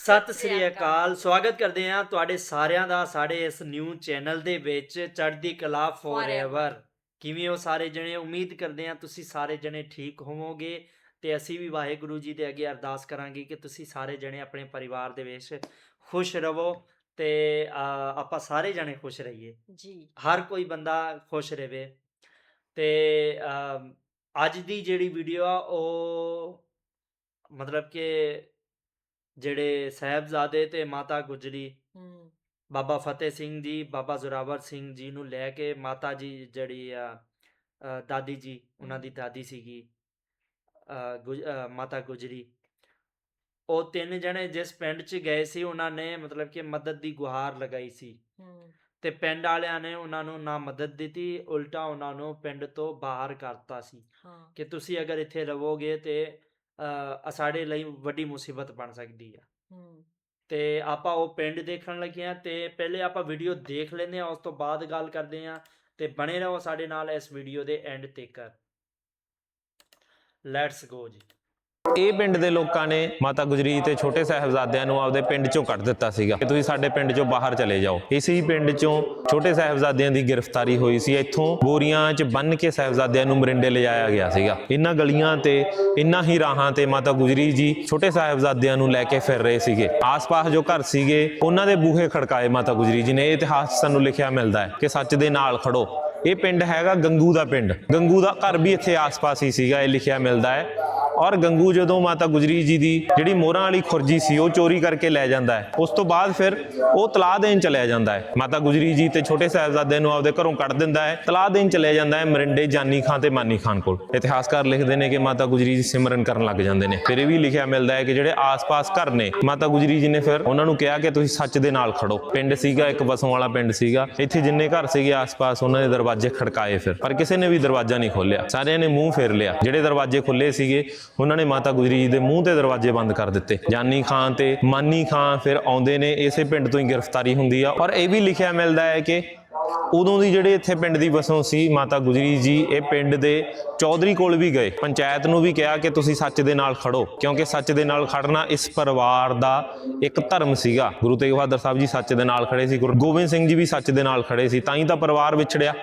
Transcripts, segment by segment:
ਸਤਿ ਸ੍ਰੀ ਅਕਾਲ। ਸਵਾਗਤ ਕਰਦੇ ਹਾਂ ਤੁਹਾਡੇ ਸਾਰਿਆਂ ਦਾ ਸਾਡੇ ਇਸ ਨਿਊ ਚੈਨਲ ਦੇ ਵਿੱਚ ਚੜ੍ਹਦੀ ਕਲਾ ਫੋਰਐਵਰ ਕਿਵੇਂ ਹੋ ਸਾਰੇ ਜਣੇ? ਉਮੀਦ ਕਰਦੇ ਹਾਂ ਤੁਸੀਂ ਸਾਰੇ ਜਣੇ ਠੀਕ ਹੋਵੋਗੇ ਤੇ ਅਸੀਂ ਵੀ ਵਾਹਿਗੁਰੂ ਜੀ ਦੇ ਅੱਗੇ ਅਰਦਾਸ ਕਰਾਂਗੇ ਕਿ ਤੁਸੀਂ ਸਾਰੇ ਜਣੇ ਆਪਣੇ ਪਰਿਵਾਰ ਦੇ ਵਿੱਚ ਖੁਸ਼ ਰਹੋ ਤੇ ਆਪਾਂ ਸਾਰੇ ਜਣੇ ਖੁਸ਼ ਰਹੀਏ। ਜੀ। ਹਰ ਕੋਈ ਬੰਦਾ ਖੁਸ਼ ਰਹੇ ਤੇ ਅੱਜ ਦੀ ਜਿਹੜੀ ਵੀਡੀਓ ਆ ਉਹ ਮਤਲਬ ਕਿ ਜਿਹੜੇ ਸਾਹਿਬਜ਼ਾਦੇ ਤੇ ਮਾਤਾ ਗੁਜਰੀ ਹੂੰ। ਬਾਬਾ ਫਤਿਹ ਸਿੰਘ ਜੀ ਬਾਬਾ ਜ਼ੋਰਾਵਰ ਸਿੰਘ ਜੀ ਨੂੰ ਲੈ ਕੇ ਮਾਤਾ ਜੀ ਜਿਹੜੀ ਆ ਅ, ਦਾਦੀ ਜੀ ਉਹਨਾਂ ਦੀ। ਦਾਦੀ ਸੀਗੀ ਅ, ਗੁਜ- ਅ, ਮਾਤਾ ਗੁਜਰੀ। ਉਹ ਤਿੰਨ ਜਣੇ ਜਿਸ ਪਿੰਡ 'ਚ ਗਏ ਸੀ ਉਹਨਾਂ ਨੇ ਮਤਲਬ ਕਿ ਮਦਦ ਦੀ ਗੁਹਾਰ ਲਗਾਈ ਸੀ। ਹੂੰ। ਤੇ ਪਿੰਡ ਵਾਲਿਆਂ ਨੇ ਉਹਨਾਂ ਨੂੰ ਨਾ ਮਦਦ ਦਿੱਤੀ ਉਲਟਾ ਉਹਨਾਂ ਨੂੰ ਪਿੰਡ ਤੋਂ ਬਾਹਰ ਕਰਤਾ ਸੀ। ਹਾਂ। ਕਿ ਤੁਸੀਂ ਅਗਰ ਇੱਥੇ ਰਹੋਗੇ ਤੇ ਅ, ਸਾਡੇ ਲਈ ਵੱਡੀ ਮੁਸੀਬਤ ਬਣ ਸਕਦੀ ਆ। ਹੂੰ। ਤੇ ਆਪਾਂ ਉਹ ਪਿੰਡ ਦੇਖਣ ਲੱਗੇ ਆ ਤੇ ਪਹਿਲੇ ਆਪਾਂ ਵੀਡੀਓ ਦੇਖ ਲੈਂਦੇ ਆ ਉਸ ਤੋਂ ਬਾਅਦ ਗੱਲ ਕਰਦੇ ਆ ਤੇ ਬਣੇ ਰਹੋ ਸਾਡੇ ਨਾਲ ਇਸ ਵੀਡੀਓ ਦੇ ਐਂਡ ਤੱਕ। ਲੈਟਸ ਗੋ ਜੀ। ਇਹ ਪਿੰਡ ਦੇ ਲੋਕਾਂ ਨੇ ਮਾਤਾ ਗੁਜਰੀ ਤੇ ਛੋਟੇ ਸਾਹਿਬਜ਼ਾਦਿਆਂ ਨੂੰ ਆਪਦੇ ਪਿੰਡ ਚੋਂ ਕੱਢ ਦਿੱਤਾ ਸੀਗਾ ਕਿ ਤੁਸੀਂ ਸਾਡੇ ਪਿੰਡ ਚੋਂ ਬਾਹਰ ਚਲੇ ਜਾਓ। ਇਸੇ ਹੀ ਪਿੰਡ ਚੋਂ ਛੋਟੇ ਸਾਹਿਬਜ਼ਾਦਿਆਂ ਦੀ ਗ੍ਰਿਫਤਾਰੀ ਹੋਈ ਸੀ। ਇੱਥੋਂ ਬੋਰੀਆਂ 'ਚ ਬੰਨ ਕੇ ਸਾਹਿਬਜ਼ਾਦਿਆਂ ਨੂੰ ਮਰਿੰਡੇ ਲਿਜਾਇਆ ਗਿਆ ਸੀਗਾ। ਇਹਨਾਂ ਗਲੀਆਂ ਤੇ ਇੰਨਾ ਹੀ ਰਾਹਾਂ ਤੇ ਮਾਤਾ ਗੁਜਰੀ ਜੀ ਛੋਟੇ ਸਾਹਿਬਜ਼ਾਦਿਆਂ ਨੂੰ ਲੈ ਕੇ ਫਿਰ ਰਹੇ ਸੀਗੇ। ਆਸ-ਪਾਸ ਜੋ ਘਰ ਸੀਗੇ, ਉਹਨਾਂ ਦੇ ਬੂਹੇ ਖੜਕਾਏ ਮਾਤਾ ਗੁਜਰੀ ਜੀ ਨੇ। ਇਹ ਇਤਿਹਾਸ ਸਾਨੂੰ ਲਿਖਿਆ ਮਿਲਦਾ ਹੈ ਕਿ ਸੱਚ ਦੇ ਨਾਲ ਖੜੋ। ਇਹ ਪਿੰਡ ਹੈਗਾ ਗੰਗੂ ਦਾ ਪਿੰਡ। ਗੰਗੂ ਦਾ ਘਰ ਵੀ ਇੱਥੇ ਆਸ-ਪਾਸ ਹੀ ਸੀਗਾ। ਇਹ ਲਿਖਿਆ ਮਿਲਦਾ ਹੈ ਔਰ ਗੰਗੂ ਜਦੋਂ ਮਾਤਾ ਗੁਜਰੀ ਜੀ ਦੀ ਜਿਹੜੀ ਮੋਹਰਾਂ ਵਾਲੀ ਖੁਰਜੀ ਸੀ, ਉਹ ਚੋਰੀ ਕਰਕੇ ਲੈ ਜਾਂਦਾ ਹੈ। ਉਸ ਤੋਂ ਬਾਅਦ ਫਿਰ ਉਹ ਤਲਾਹ ਦੇਣ ਚਲਿਆ ਜਾਂਦਾ ਹੈ। ਮਾਤਾ ਗੁਜਰੀ ਜੀ ਤੇ ਛੋਟੇ ਸਾਹਿਬਜ਼ਾਦੇ ਨੂੰ ਆਪਦੇ ਘਰੋਂ ਕੱਢ ਦਿੰਦਾ ਹੈ। ਤਲਾਹ ਦੇਣ ਚਲਿਆ ਜਾਂਦਾ ਹੈ ਮਰਿੰਡੇ ਜਾਨੀ ਖਾਨ ਤੇ ਮਾਨੀ ਖਾਨ ਕੋਲ। ਇਤਿਹਾਸਕਾਰ ਲਿਖਦੇ ਨੇ ਕਿ ਮਾਤਾ ਗੁਜਰੀ ਜੀ ਸਿਮਰਨ ਕਰਨ ਲੱਗ ਜਾਂਦੇ ਨੇ। ਫਿਰ ਇਹ ਵੀ ਲਿਖਿਆ ਮਿਲਦਾ ਹੈ ਕਿ ਜਿਹੜੇ ਆਸ-ਪਾਸ ਘਰ ਨੇ, ਮਾਤਾ ਗੁਜਰੀ ਜੀ ਨੇ ਫਿਰ ਉਹਨਾਂ ਨੂੰ ਕਿਹਾ ਕਿ ਤੁਸੀਂ ਸੱਚ ਦੇ ਨਾਲ ਖੜੋ। ਪਿੰਡ ਸੀਗਾ, ਇੱਕ ਵਸੋਂ ਵਾਲਾ ਪਿੰਡ ਸੀਗਾ। ਇੱਥੇ ਜਿੰਨੇ ਘਰ ਸੀਗੇ ਆਸ-ਪਾਸ, ਉਹਨਾਂ ਦੇ ਦਰਵਾਜ਼ੇ ਖੜਕਾਏ ਫਿਰ। ਪਰ ਕਿਸੇ ਨੇ ਵੀ ਦਰਵਾਜ਼ਾ ਨਹੀਂ ਖੋਲਿਆ ਸਾਰਿਆਂ ਨੇ ਮੂੰਹ ਫੇਰ ਲਿਆ। ਜਿਹੜੇ ਦਰਵਾਜ਼ੇ ਖੁੱਲੇ ਸੀਗੇ ਉਹਨਾਂ ਨੇ ਮਾਤਾ ਗੁਜਰੀ ਜੀ ਦੇ ਮੂੰਹ ਤੇ ਦਰਵਾਜ਼ੇ ਬੰਦ ਕਰ ਦਿੱਤੇ। ਜਾਨੀ ਖਾਨ ਤੇ ਮਾਨੀ ਖਾਨ ਫਿਰ ਆਉਂਦੇ ਨੇ, ਇਸੇ ਪਿੰਡ ਤੋਂ ਹੀ ਗ੍ਰਿਫਤਾਰੀ ਹੁੰਦੀ ਆ। ਔਰ ਇਹ ਵੀ ਲਿਖਿਆ ਮਿਲਦਾ ਹੈ ਕਿ ਉਦੋਂ ਦੀ ਜਿਹੜੇ ਇੱਥੇ ਪਿੰਡ ਦੀ ਵਸੋਂ ਸੀ ਮਾਤਾ ਗੁਜਰੀ ਜੀ, ਇਹ ਪਿੰਡ ਦੇ ਚੌਧਰੀ ਕੋਲ ਵੀ ਗਏ। ਪੰਚਾਇਤ ਨੂੰ ਵੀ ਕਿਹਾ ਕਿ ਤੁਸੀਂ ਸੱਚ ਦੇ ਨਾਲ ਖੜੋ, ਕਿਉਂਕਿ ਸੱਚ ਦੇ ਨਾਲ ਖੜਨਾ ਇਸ ਪਰਿਵਾਰ ਦਾ ਇੱਕ ਧਰਮ ਸੀਗਾ। ਗੁਰੂ ਤੇਗ ਬਹਾਦਰ ਸਾਹਿਬ ਜੀ ਸੱਚ ਦੇ ਨਾਲ ਖੜੇ ਸੀ, ਗੁਰੂ ਗੋਬਿੰਦ ਸਿੰਘ ਜੀ ਵੀ ਸੱਚ ਦੇ ਨਾਲ ਖੜੇ ਸੀ, ਤਾਂ ਹੀ ਤਾਂ ਪਰਿਵਾਰ ਵਿਛੜਿਆ,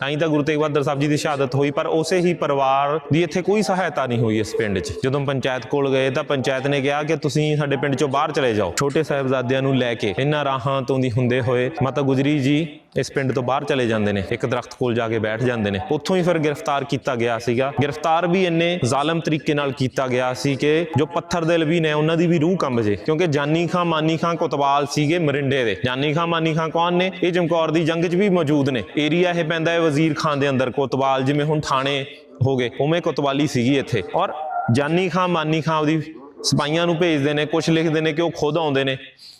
ਤਾਂ ਹੀ ਤਾਂ ਗੁਰੂ ਤੇਗ ਬਹਾਦਰ ਸਾਹਿਬ ਜੀ ਦੀ ਸ਼ਹਾਦਤ ਹੋਈ, ਪਰ ਉਸੇ ਹੀ ਪਰਿਵਾਰ ਦੀ ਇੱਥੇ ਕੋਈ ਸਹਾਇਤਾ ਨਹੀਂ ਹੋਈ ਇਸ ਪਿੰਡ 'ਚ। ਜਦੋਂ ਪੰਚਾਇਤ ਕੋਲ ਗਏ ਤਾਂ ਪੰਚਾਇਤ ਨੇ ਕਿਹਾ ਕਿ ਤੁਸੀਂ ਸਾਡੇ ਪਿੰਡ 'ਚੋਂ ਬਾਹਰ ਚਲੇ ਜਾਓ। ਛੋਟੇ ਸਾਹਿਬਜ਼ਾਦਿਆਂ ਨੂੰ ਲੈ ਕੇ ਇਹਨਾਂ ਰਾਹਾਂ ਤੋਂ ਦੀ ਹੁੰਦੇ ਹੋਏ ਮਾਤਾ ਗੁਜਰੀ ਜੀ ਇਸ ਪਿੰਡ ਤੋਂ ਬਾਹਰ ਚਲੇ ਜਾਂਦੇ ਨੇ, ਇੱਕ ਦਰਖਤ ਕੋਲ ਜਾ ਕੇ ਬੈਠ ਜਾਂਦੇ ਨੇ। ਉੱਥੋਂ ਹੀ ਫਿਰ ਗ੍ਰਿਫਤਾਰ ਕੀਤਾ ਗਿਆ ਸੀਗਾ। ਗ੍ਰਿਫਤਾਰ ਵੀ ਇੰਨੇ ਜ਼ਾਲਮ ਤਰੀਕੇ ਨਾਲ ਕੀਤਾ ਗਿਆ ਸੀ ਕਿ ਜੋ ਪੱਥਰ ਦਿਲ ਵੀ ਨੇ, ਉਹਨਾਂ ਦੀ ਵੀ ਰੂਹ ਕੰਬ ਜੇ। ਕਿਉਂਕਿ ਜਾਨੀ ਖਾਂ, ਮਾਨੀ ਖਾਂ ਕੋਤਵਾਲ ਸੀਗੇ ਮਰਿੰਡੇ ਦੇ। ਜਾਨੀ ਖਾਂ, ਮਾਨੀ ਖਾਂ ਕੌਣ ਨੇ? ਇਹ ਚਮਕੌਰ ਦੀ ਜੰਗ 'ਚ ਵੀ ਮੌਜੂਦ ਨੇ। ਏਰੀਆ ਇਹ ਪੈਂਦਾ ਹੈ ਵਜ਼ੀਰ ਖਾਨ ਦੇ ਅੰਦਰ, ਕੋਤਵਾਲ, ਜਿਵੇਂ ਹੁਣ ਥਾਣੇ ਹੋ ਗਏ, ਉਵੇਂ ਕੋਤਵਾਲੀ ਸੀਗੀ ਇੱਥੇ। ਔਰ ਜਾਨੀ ਖਾਂ, ਮਾਨੀ ਖਾਂ ਉਹਦੀ ਸਿਪਾਹੀਆਂ ਨੂੰ ਭੇਜਦੇ ਨੇ ਕੁਝ ਲਿਖਦੇ ਨੇ ਕਿ ਉਹ ਖੁਦ ਆਉਂਦੇ ਨੇ।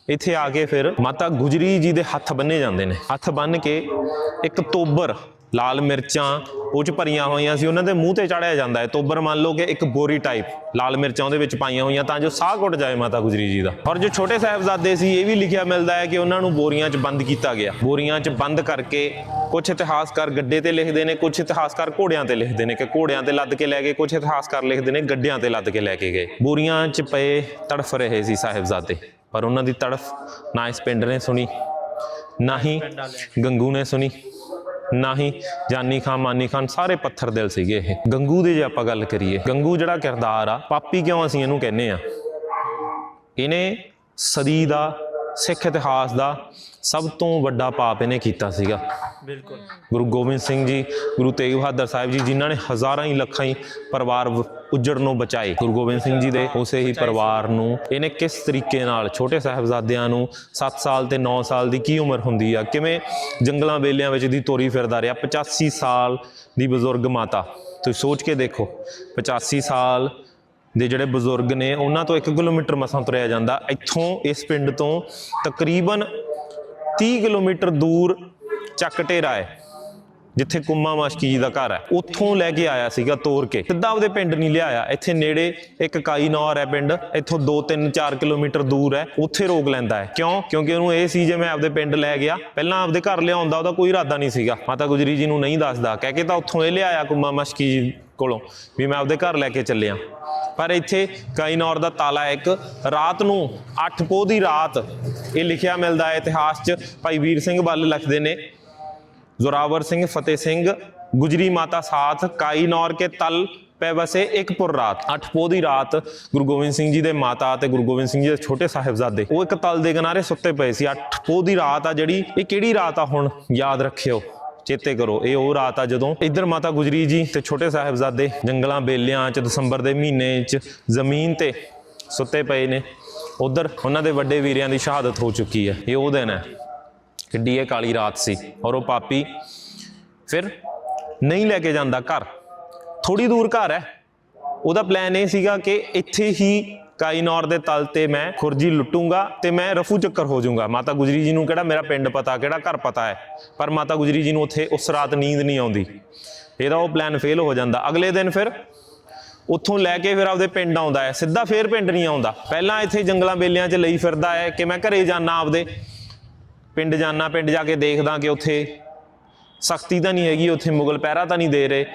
ਇੱਥੇ ਆ ਕੇ ਫਿਰ ਮਾਤਾ ਗੁਜਰੀ ਜੀ ਦੇ ਹੱਥ ਬੰਨੇ ਜਾਂਦੇ ਨੇ। ਹੱਥ ਬੰਨ ਕੇ ਇੱਕ ਤੋਬਰ ਲਾਲ ਮਿਰਚਾਂ, ਉਹ ਚ ਭਰੀਆਂ ਹੋਈਆਂ ਸੀ, ਉਹਨਾਂ ਦੇ ਮੂੰਹ ਤੇ ਚਾੜਿਆ ਜਾਂਦਾ ਹੈ। ਤੋਬਰ ਮੰਨ ਲਓ ਕਿ ਇੱਕ ਬੋਰੀ ਟਾਈਪ ਲਾਲ ਮਿਰਚਾਂ ਉਹਦੇ ਵਿੱਚ ਪਾਈਆਂ ਹੋਈਆਂ ਤਾਂ ਜੋ ਸਾਹ ਘੁੱਟ ਜਾਏ ਮਾਤਾ ਗੁਜਰੀ ਜੀ ਦਾ। ਔਰ ਜੋ ਛੋਟੇ ਸਾਹਿਬਜ਼ਾਦੇ ਸੀ, ਇਹ ਵੀ ਲਿਖਿਆ ਮਿਲਦਾ ਹੈ ਕਿ ਉਹਨਾਂ ਨੂੰ ਬੋਰੀਆਂ 'ਚ ਬੰਦ ਕੀਤਾ ਗਿਆ। ਬੋਰੀਆਂ 'ਚ ਬੰਦ ਕਰਕੇ ਕੁਝ ਇਤਿਹਾਸਕਾਰ ਗੱਡੇ ਤੇ ਲਿਖਦੇ ਨੇ ਕੁਝ ਇਤਿਹਾਸਕਾਰ ਘੋੜਿਆਂ ਤੇ ਲਿਖਦੇ ਨੇ ਕਿ ਘੋੜਿਆਂ ਤੇ ਲੱਦ ਕੇ ਲੈ ਗਏ ਕੁਝ ਇਤਿਹਾਸਕਾਰ ਲਿਖਦੇ ਨੇ ਗੱਡਿਆਂ ਤੇ ਲੱਦ ਕੇ ਲੈ ਕੇ ਗਏ। ਬੋਰੀਆਂ 'ਚ ਪਏ ਤੜਫ ਰਹੇ ਸੀ ਸਾਹਿਬਜ਼ਾਦੇ, ਪਰ ਉਹਨਾਂ ਦੀ ਤੜਫ ਨਾ ਇਸ ਪਿੰਡ ਨੇ ਸੁਣੀ, ਨਾ ਹੀ ਗੰਗੂ ਨੇ ਸੁਣੀ। ਨਾ ਹੀ ਜਾਨੀ ਖਾਨ ਮਾਨੀ ਖਾਨ ਸਾਰੇ ਪੱਥਰ ਦਿਲ ਸੀਗੇ ਇਹ। ਗੰਗੂ ਦੀ ਜੇ ਆਪਾਂ ਗੱਲ ਕਰੀਏ ਗੰਗੂ ਜਿਹੜਾ ਕਿਰਦਾਰ ਆ ਪਾਪੀ ਕਿਉਂ ਅਸੀਂ ਇਹਨੂੰ ਕਹਿੰਨੇ ਆ? ਇਹਨੇ ਸਦੀ ਦਾ ਸਿੱਖ ਇਤਿਹਾਸ ਦਾ ਸਭ ਤੋਂ ਵੱਡਾ ਪਾਪ ਇਹਨੇ ਕੀਤਾ ਸੀਗਾ। ਬਿਲਕੁਲ। ਗੁਰੂ ਗੋਬਿੰਦ ਸਿੰਘ ਜੀ ਗੁਰੂ ਤੇਗ ਬਹਾਦਰ ਸਾਹਿਬ ਜੀ ਜਿਨ੍ਹਾਂ ਨੇ ਹਜ਼ਾਰਾਂ ਹੀ ਲੱਖਾਂ ਹੀ ਪਰਿਵਾਰ ਉੱਜੜ ਨੂੰ ਬਚਾਏ। ਗੁਰੂ ਗੋਬਿੰਦ ਸਿੰਘ ਜੀ ਦੇ ਉਸੇ ਹੀ ਪਰਿਵਾਰ ਨੂੰ, ਇਹਨੇ ਕਿਸ ਤਰੀਕੇ ਨਾਲ ਛੋਟੇ ਸਾਹਿਬਜ਼ਾਦਿਆਂ ਨੂੰ 7 ਸਾਲ ਤੇ 9 ਸਾਲ ਦੀ ਕੀ ਉਮਰ ਹੁੰਦੀ ਆ? ਕਿਵੇਂ ਜੰਗਲਾਂ ਵੇਲਿਆਂ ਵਿੱਚ ਦੀ ਤੋਰੀ ਫਿਰਦਾ ਰਿਹਾ? 85 ਸਾਲ ਦੀ ਬਜ਼ੁਰਗ ਮਾਤਾ। ਤੁਸੀਂ ਸੋਚ ਕੇ ਦੇਖੋ 85 ਸਾਲ ਦੇ ਜਿਹੜੇ ਬਜ਼ੁਰਗ ਨੇ, ਉਹਨਾਂ ਤੋਂ 1 ਕਿਲੋਮੀਟਰ ਮਸਾਂ ਤੁਰਿਆ ਜਾਂਦਾ। ਇੱਥੋਂ ਇਸ ਪਿੰਡ ਤੋਂ ਤਕਰੀਬਨ 30 ਕਿਲੋਮੀਟਰ ਦੂਰ ਚੱਕ ਢੇਰਾ ਹੈ। ਜਿੱਥੇ ਕੁੰਮਾ ਮਾਸ਼ਕੀ ਜੀ ਦਾ ਘਰ ਹੈ, ਉੱਥੋਂ ਲੈ ਕੇ ਆਇਆ ਸੀਗਾ ਤੋਰ ਕੇ। ਸਿੱਧਾ ਉਹਦੇ ਪਿੰਡ ਨਹੀਂ ਲਿਆਇਆ, ਇੱਥੇ ਨੇੜੇ ਇੱਕ ਕਾਈ ਨੌਰ ਹੈ ਪਿੰਡ, ਇੱਥੋਂ 2 3 4 ਕਿਲੋਮੀਟਰ ਦੂਰ ਹੈ, ਉੱਥੇ ਰੋਕ ਲੈਂਦਾ ਹੈ। ਕਿਉਂ? ਕਿਉਂਕਿ ਉਹਨੂੰ ਇਹ ਸੀ ਜੇ ਮੈਂ ਆਪਦੇ ਪਿੰਡ ਲੈ ਗਿਆ, ਪਹਿਲਾਂ ਆਪਦੇ ਘਰ ਲਿਆਉਂਦਾ, ਉਹਦਾ ਕੋਈ ਇਰਾਦਾ ਨਹੀਂ ਸੀਗਾ। ਮਾਤਾ ਗੁਜਰੀ ਜੀ ਨੂੰ ਨਹੀਂ ਦੱਸਦਾ। ਕਹਿ ਕੇ ਤਾਂ ਉੱਥੋਂ ਇਹ ਲਿਆਇਆ ਕੁੰਮਾ ਮਾਸ਼ਕੀ ਜੀ ਕੋਲੋਂ, ਵੀ ਮੈਂ ਆਪਦੇ ਘਰ ਲੈ ਕੇ ਚੱਲਿਆ। ਪਰ ਇੱਥੇ ਕਾਈਨੌਰ ਦਾ ਤਾਲਾ ਇੱਕ ਰਾਤ ਨੂੰ 8 ਪੋਹ ਦੀ ਰਾਤ ਇਹ ਲਿਖਿਆ ਮਿਲਦਾ ਹੈ ਇਤਿਹਾਸ 'ਚ, ਭਾਈ ਵੀਰ ਸਿੰਘ ਬੱਲ ਲਿਖਦੇ ਨੇ ਜ਼ੋਰਾਵਰ ਸਿੰਘ, ਫਤਿਹ ਸਿੰਘ, ਗੁਜਰੀ ਮਾਤਾ ਸਾਥ ਕਾਈਨੌਰ ਕੇ ਤਲ, ਪੈ ਵਸੇ ਇੱਕ ਪੁਰ ਰਾਤ। ਅੱਠ ਪੋਹ ਦੀ ਰਾਤ ਗੁਰੂ ਗੋਬਿੰਦ ਸਿੰਘ ਜੀ ਦੇ ਮਾਤਾ ਤੇ ਗੁਰੂ ਗੋਬਿੰਦ ਸਿੰਘ ਜੀ ਦੇ ਛੋਟੇ ਸਾਹਿਬਜ਼ਾਦੇ, ਉਹ ਇੱਕ ਤਲ ਦੇ ਕਿਨਾਰੇ ਸੁੱਤੇ ਪਏ ਸੀ। ਅੱਠ ਪੋਹ ਦੀ ਰਾਤ ਆ ਜਿਹੜੀ, ਇਹ ਕਿਹੜੀ ਰਾਤ ਆ ਹੁਣ? ਯਾਦ ਰੱਖਿਓ, ਚੇਤੇ ਕਰੋ, ਇਹ ਉਹ ਰਾਤ ਆ ਜਦੋਂ ਇੱਧਰ ਮਾਤਾ ਗੁਜਰੀ ਜੀ ਤੇ ਛੋਟੇ ਸਾਹਿਬਜ਼ਾਦੇ ਜੰਗਲਾਂ ਬੇਲਿਆਂ ਚ, ਦਸੰਬਰ ਦੇ ਮਹੀਨੇ ਚ ਜ਼ਮੀਨ ਤੇ ਸੁੱਤੇ ਪਏ ਨੇ। ਉਧਰ ਉਹਨਾਂ ਦੇ ਵੱਡੇ ਵੀਰਿਆਂ ਦੀ ਸ਼ਹਾਦਤ ਹੋ ਚੁੱਕੀ ਹੈ। ਇਹ ਉਹ ਦਿਨ ਹੈ। ਕਿੱਡੀ ਇਹ ਕਾਲੀ ਰਾਤ ਸੀ ਔਰ ਉਹ ਪਾਪੀ ਫਿਰ ਨਹੀਂ ਲੈ ਕੇ ਜਾਂਦਾ ਘਰ। ਥੋੜੀ ਦੂਰ ਘਰ ਹੈ। ਉਹਦਾ ਪਲਾਨ ਇਹ ਸੀਗਾ ਕਿ ਇੱਥੇ ਹੀ ਕਾਈਨੌਰ ਦੇ ਤਲ ਤੇ ਮੈਂ ਖੁਰਜੀ ਲੁੱਟੂੰਗਾ ਤੇ ਮੈਂ ਰਫੂ ਚੱਕਰ ਹੋ ਜਾਊਂਗਾ। ਮਾਤਾ ਗੁਜਰੀ ਜੀ ਨੂੰ ਕਿਹੜਾ ਮੇਰਾ ਪਿੰਡ ਪਤਾ, ਕਿਹੜਾ ਘਰ ਪਤਾ ਹੈ? ਪਰ ਮਾਤਾ ਗੁਜਰੀ ਜੀ ਨੂੰ ਉੱਥੇ ਉਸ ਰਾਤ ਨੀਂਦ ਨਹੀਂ ਆਉਂਦੀ। ਇਹਦਾ ਉਹ ਪਲਾਨ ਫੇਲ ਹੋ ਜਾਂਦਾ। ਅਗਲੇ ਦਿਨ ਫਿਰ ਉੱਥੋਂ ਲੈ ਕੇ ਫਿਰ ਆਪਦੇ ਪਿੰਡ ਆਉਂਦਾ ਹੈ। ਸਿੱਧਾ ਫੇਰ ਪਿੰਡ ਨਹੀਂ ਆਉਂਦਾ। ਪਹਿਲਾਂ ਇੱਥੇ ਜੰਗਲਾਂ ਬੇਲਿਆਂ 'ਚ ਲਈ ਫਿਰਦਾ ਹੈ ਕਿ ਮੈਂ ਘਰੇ ਜਾਣਾ ਆਪਦੇ। ਪਿੰਡ ਜਾਣਾ ਪਿੰਡ ਜਾ ਕੇ ਦੇਖਦਾ ਕਿ ਉੱਥੇ ਸਖਤੀ ਤਾਂ ਨਹੀਂ ਹੈਗੀ, ਉੱਥੇ ਮੁਗਲ ਪਹਿਰਾ ਤਾਂ ਨਹੀਂ ਦੇ ਰਹੇ।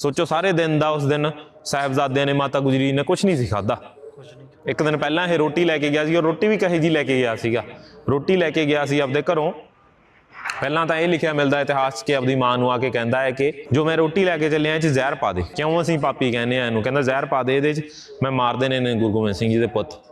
ਸੋਚੋ ਸਾਰੇ ਦਿਨ ਦਾ, ਉਸ ਦਿਨ ਸਾਹਿਬਜ਼ਾਦਿਆਂ ਨੇ ਮਾਤਾ ਗੁਜਰੀ ਨੇ ਕੁਝ ਨਹੀਂ ਸੀ ਖਾਦਾ ਕੁਝ ਇੱਕ ਦਿਨ ਪਹਿਲਾਂ ਇਹ ਰੋਟੀ ਲੈ ਕੇ ਗਿਆ ਸੀ, ਔਰ ਰੋਟੀ ਵੀ ਕਹੇ ਜੀ ਲੈ ਕੇ ਗਿਆ ਸੀਗਾ। ਰੋਟੀ ਲੈ ਕੇ ਗਿਆ ਸੀ ਆਪਦੇ ਘਰੋਂ। ਪਹਿਲਾਂ ਤਾਂ ਇਹ ਲਿਖਿਆ ਮਿਲਦਾ, ਇਤਿਹਾਸ 'ਚ ਕਿ ਆਪਦੀ ਮਾਂ ਨੂੰ ਆ ਕੇ ਕਹਿੰਦਾ ਹੈ ਕਿ ਜੋ ਮੈਂ ਰੋਟੀ ਲੈ ਕੇ ਚੱਲਿਆ, ਇਹ 'ਚ ਜ਼ਹਿਰ ਪਾ ਦੇ। ਕਿਉਂ ਅਸੀਂ ਪਾਪੀ ਕਹਿੰਦੇ ਆ ਇਹਨੂੰ? ਕਹਿੰਦਾ ਜ਼ਹਿਰ ਪਾ ਦੇ ਇਹਦੇ 'ਚ। ਮੈਂ ਮਾਰ ਦੇਣੇ ਨੇ ਗੁਰੂ ਗੋਬਿੰਦ ਸਿੰਘ ਜੀ ਦੇ ਪੁੱਤ।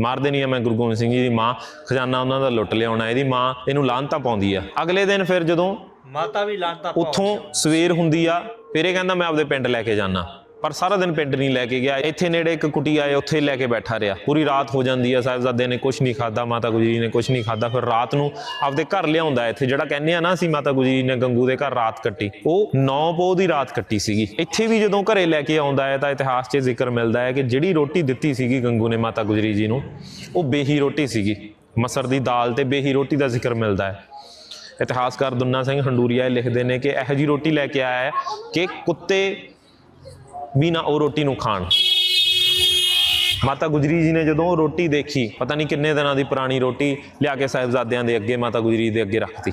ਮਾਰ ਦੇਣੀ ਆ ਮੈਂ ਗੁਰੂ ਗੋਬਿੰਦ ਸਿੰਘ ਜੀ ਦੀ ਮਾਂ ਖਜ਼ਾਨਾ ਉਹਨਾਂ ਦਾ ਲੁੱਟ ਲਿਆਉਣਾ ਇਹਦੀ ਮਾਂ ਇਹਨੂੰ ਲਾਂਤਾ ਪਾਉਂਦੀ ਆ। ਅਗਲੇ ਦਿਨ ਫਿਰ ਜਦੋਂ ਮਾਤਾ ਵੀ ਲਾਂਤਾ ਉੱਥੋਂ ਸਵੇਰ ਹੁੰਦੀ ਆ ਫਿਰ ਇਹ ਕਹਿੰਦਾ ਮੈਂ ਆਪਦੇ ਪਿੰਡ ਲੈ ਕੇ ਜਾਣਾ ਪਰ ਸਾਰਾ ਦਿਨ ਪਿੰਡ ਨਹੀਂ ਲੈ ਕੇ ਗਿਆ। ਇੱਥੇ ਨੇੜੇ ਇੱਕ ਕੁਟੀ ਆਏ, ਉੱਥੇ ਲੈ ਕੇ ਬੈਠਾ ਰਿਹਾ। ਪੂਰੀ ਰਾਤ ਹੋ ਜਾਂਦੀ ਆ, ਸਾਹਿਬਜ਼ਾਦੇ ਨੇ ਕੁਝ ਨਹੀਂ ਖਾਦਾ ਮਾਤਾ ਗੁਜਰੀ ਨੇ ਕੁਝ ਨਹੀਂ ਖਾਦਾ ਫਿਰ ਰਾਤ ਨੂੰ ਆਪਦੇ ਘਰ ਲਿਆਉਂਦਾ ਇੱਥੇ। ਜਿਹੜਾ ਕਹਿੰਦੇ ਆ ਨਾ ਅਸੀਂ, ਮਾਤਾ ਗੁਜਰੀ ਨੇ ਗੰਗੂ ਦੇ ਘਰ ਰਾਤ ਕੱਟੀ। ਉਹ 9 ਪੋਹ ਦੀ ਰਾਤ ਕੱਟੀ ਸੀਗੀ। ਇੱਥੇ ਵੀ ਜਦੋਂ ਘਰੇ ਲੈ ਕੇ ਆਉਂਦਾ ਹੈ ਤਾਂ ਇਤਿਹਾਸ 'ਚ ਜ਼ਿਕਰ ਮਿਲਦਾ ਹੈ ਕਿ ਜਿਹੜੀ ਰੋਟੀ ਦਿੱਤੀ ਸੀਗੀ ਗੰਗੂ ਨੇ, ਮਾਤਾ ਗੁਜਰੀ ਜੀ ਨੂੰ, ਉਹ ਬੇਹੀ ਰੋਟੀ ਸੀਗੀ। ਮਸਰ ਦੀ ਦਾਲ ਤੇ ਬੇਹੀ ਰੋਟੀ ਦਾ ਜ਼ਿਕਰ ਮਿਲਦਾ ਹੈ। ਇਤਿਹਾਸਕਾਰ ਦੁੰਨਾ ਸਿੰਘ ਹੰਡੂਰੀਆ ਲਿਖਦੇ ਨੇ ਕਿ ਇਹੋ ਜੀ ਰੋਟੀ ਲੈ ਕੇ ਆਇਆ ਹੈ ਕਿ ਕੁੱਤੇ ਵੀ ਨਾ ਉਹ ਰੋਟੀ ਨੂੰ ਖਾਣ। ਮਾਤਾ ਗੁਜਰੀ ਜੀ ਨੇ ਜਦੋਂ ਉਹ ਰੋਟੀ ਦੇਖੀ, ਪਤਾ ਨਹੀਂ ਕਿੰਨੇ ਦਿਨਾਂ ਦੀ ਪੁਰਾਣੀ ਰੋਟੀ ਲਿਆ ਕੇ ਸਾਹਿਬਜ਼ਾਦਿਆਂ ਦੇ ਅੱਗੇ ਮਾਤਾ ਗੁਜਰੀ ਦੇ ਅੱਗੇ ਰੱਖਤੀ।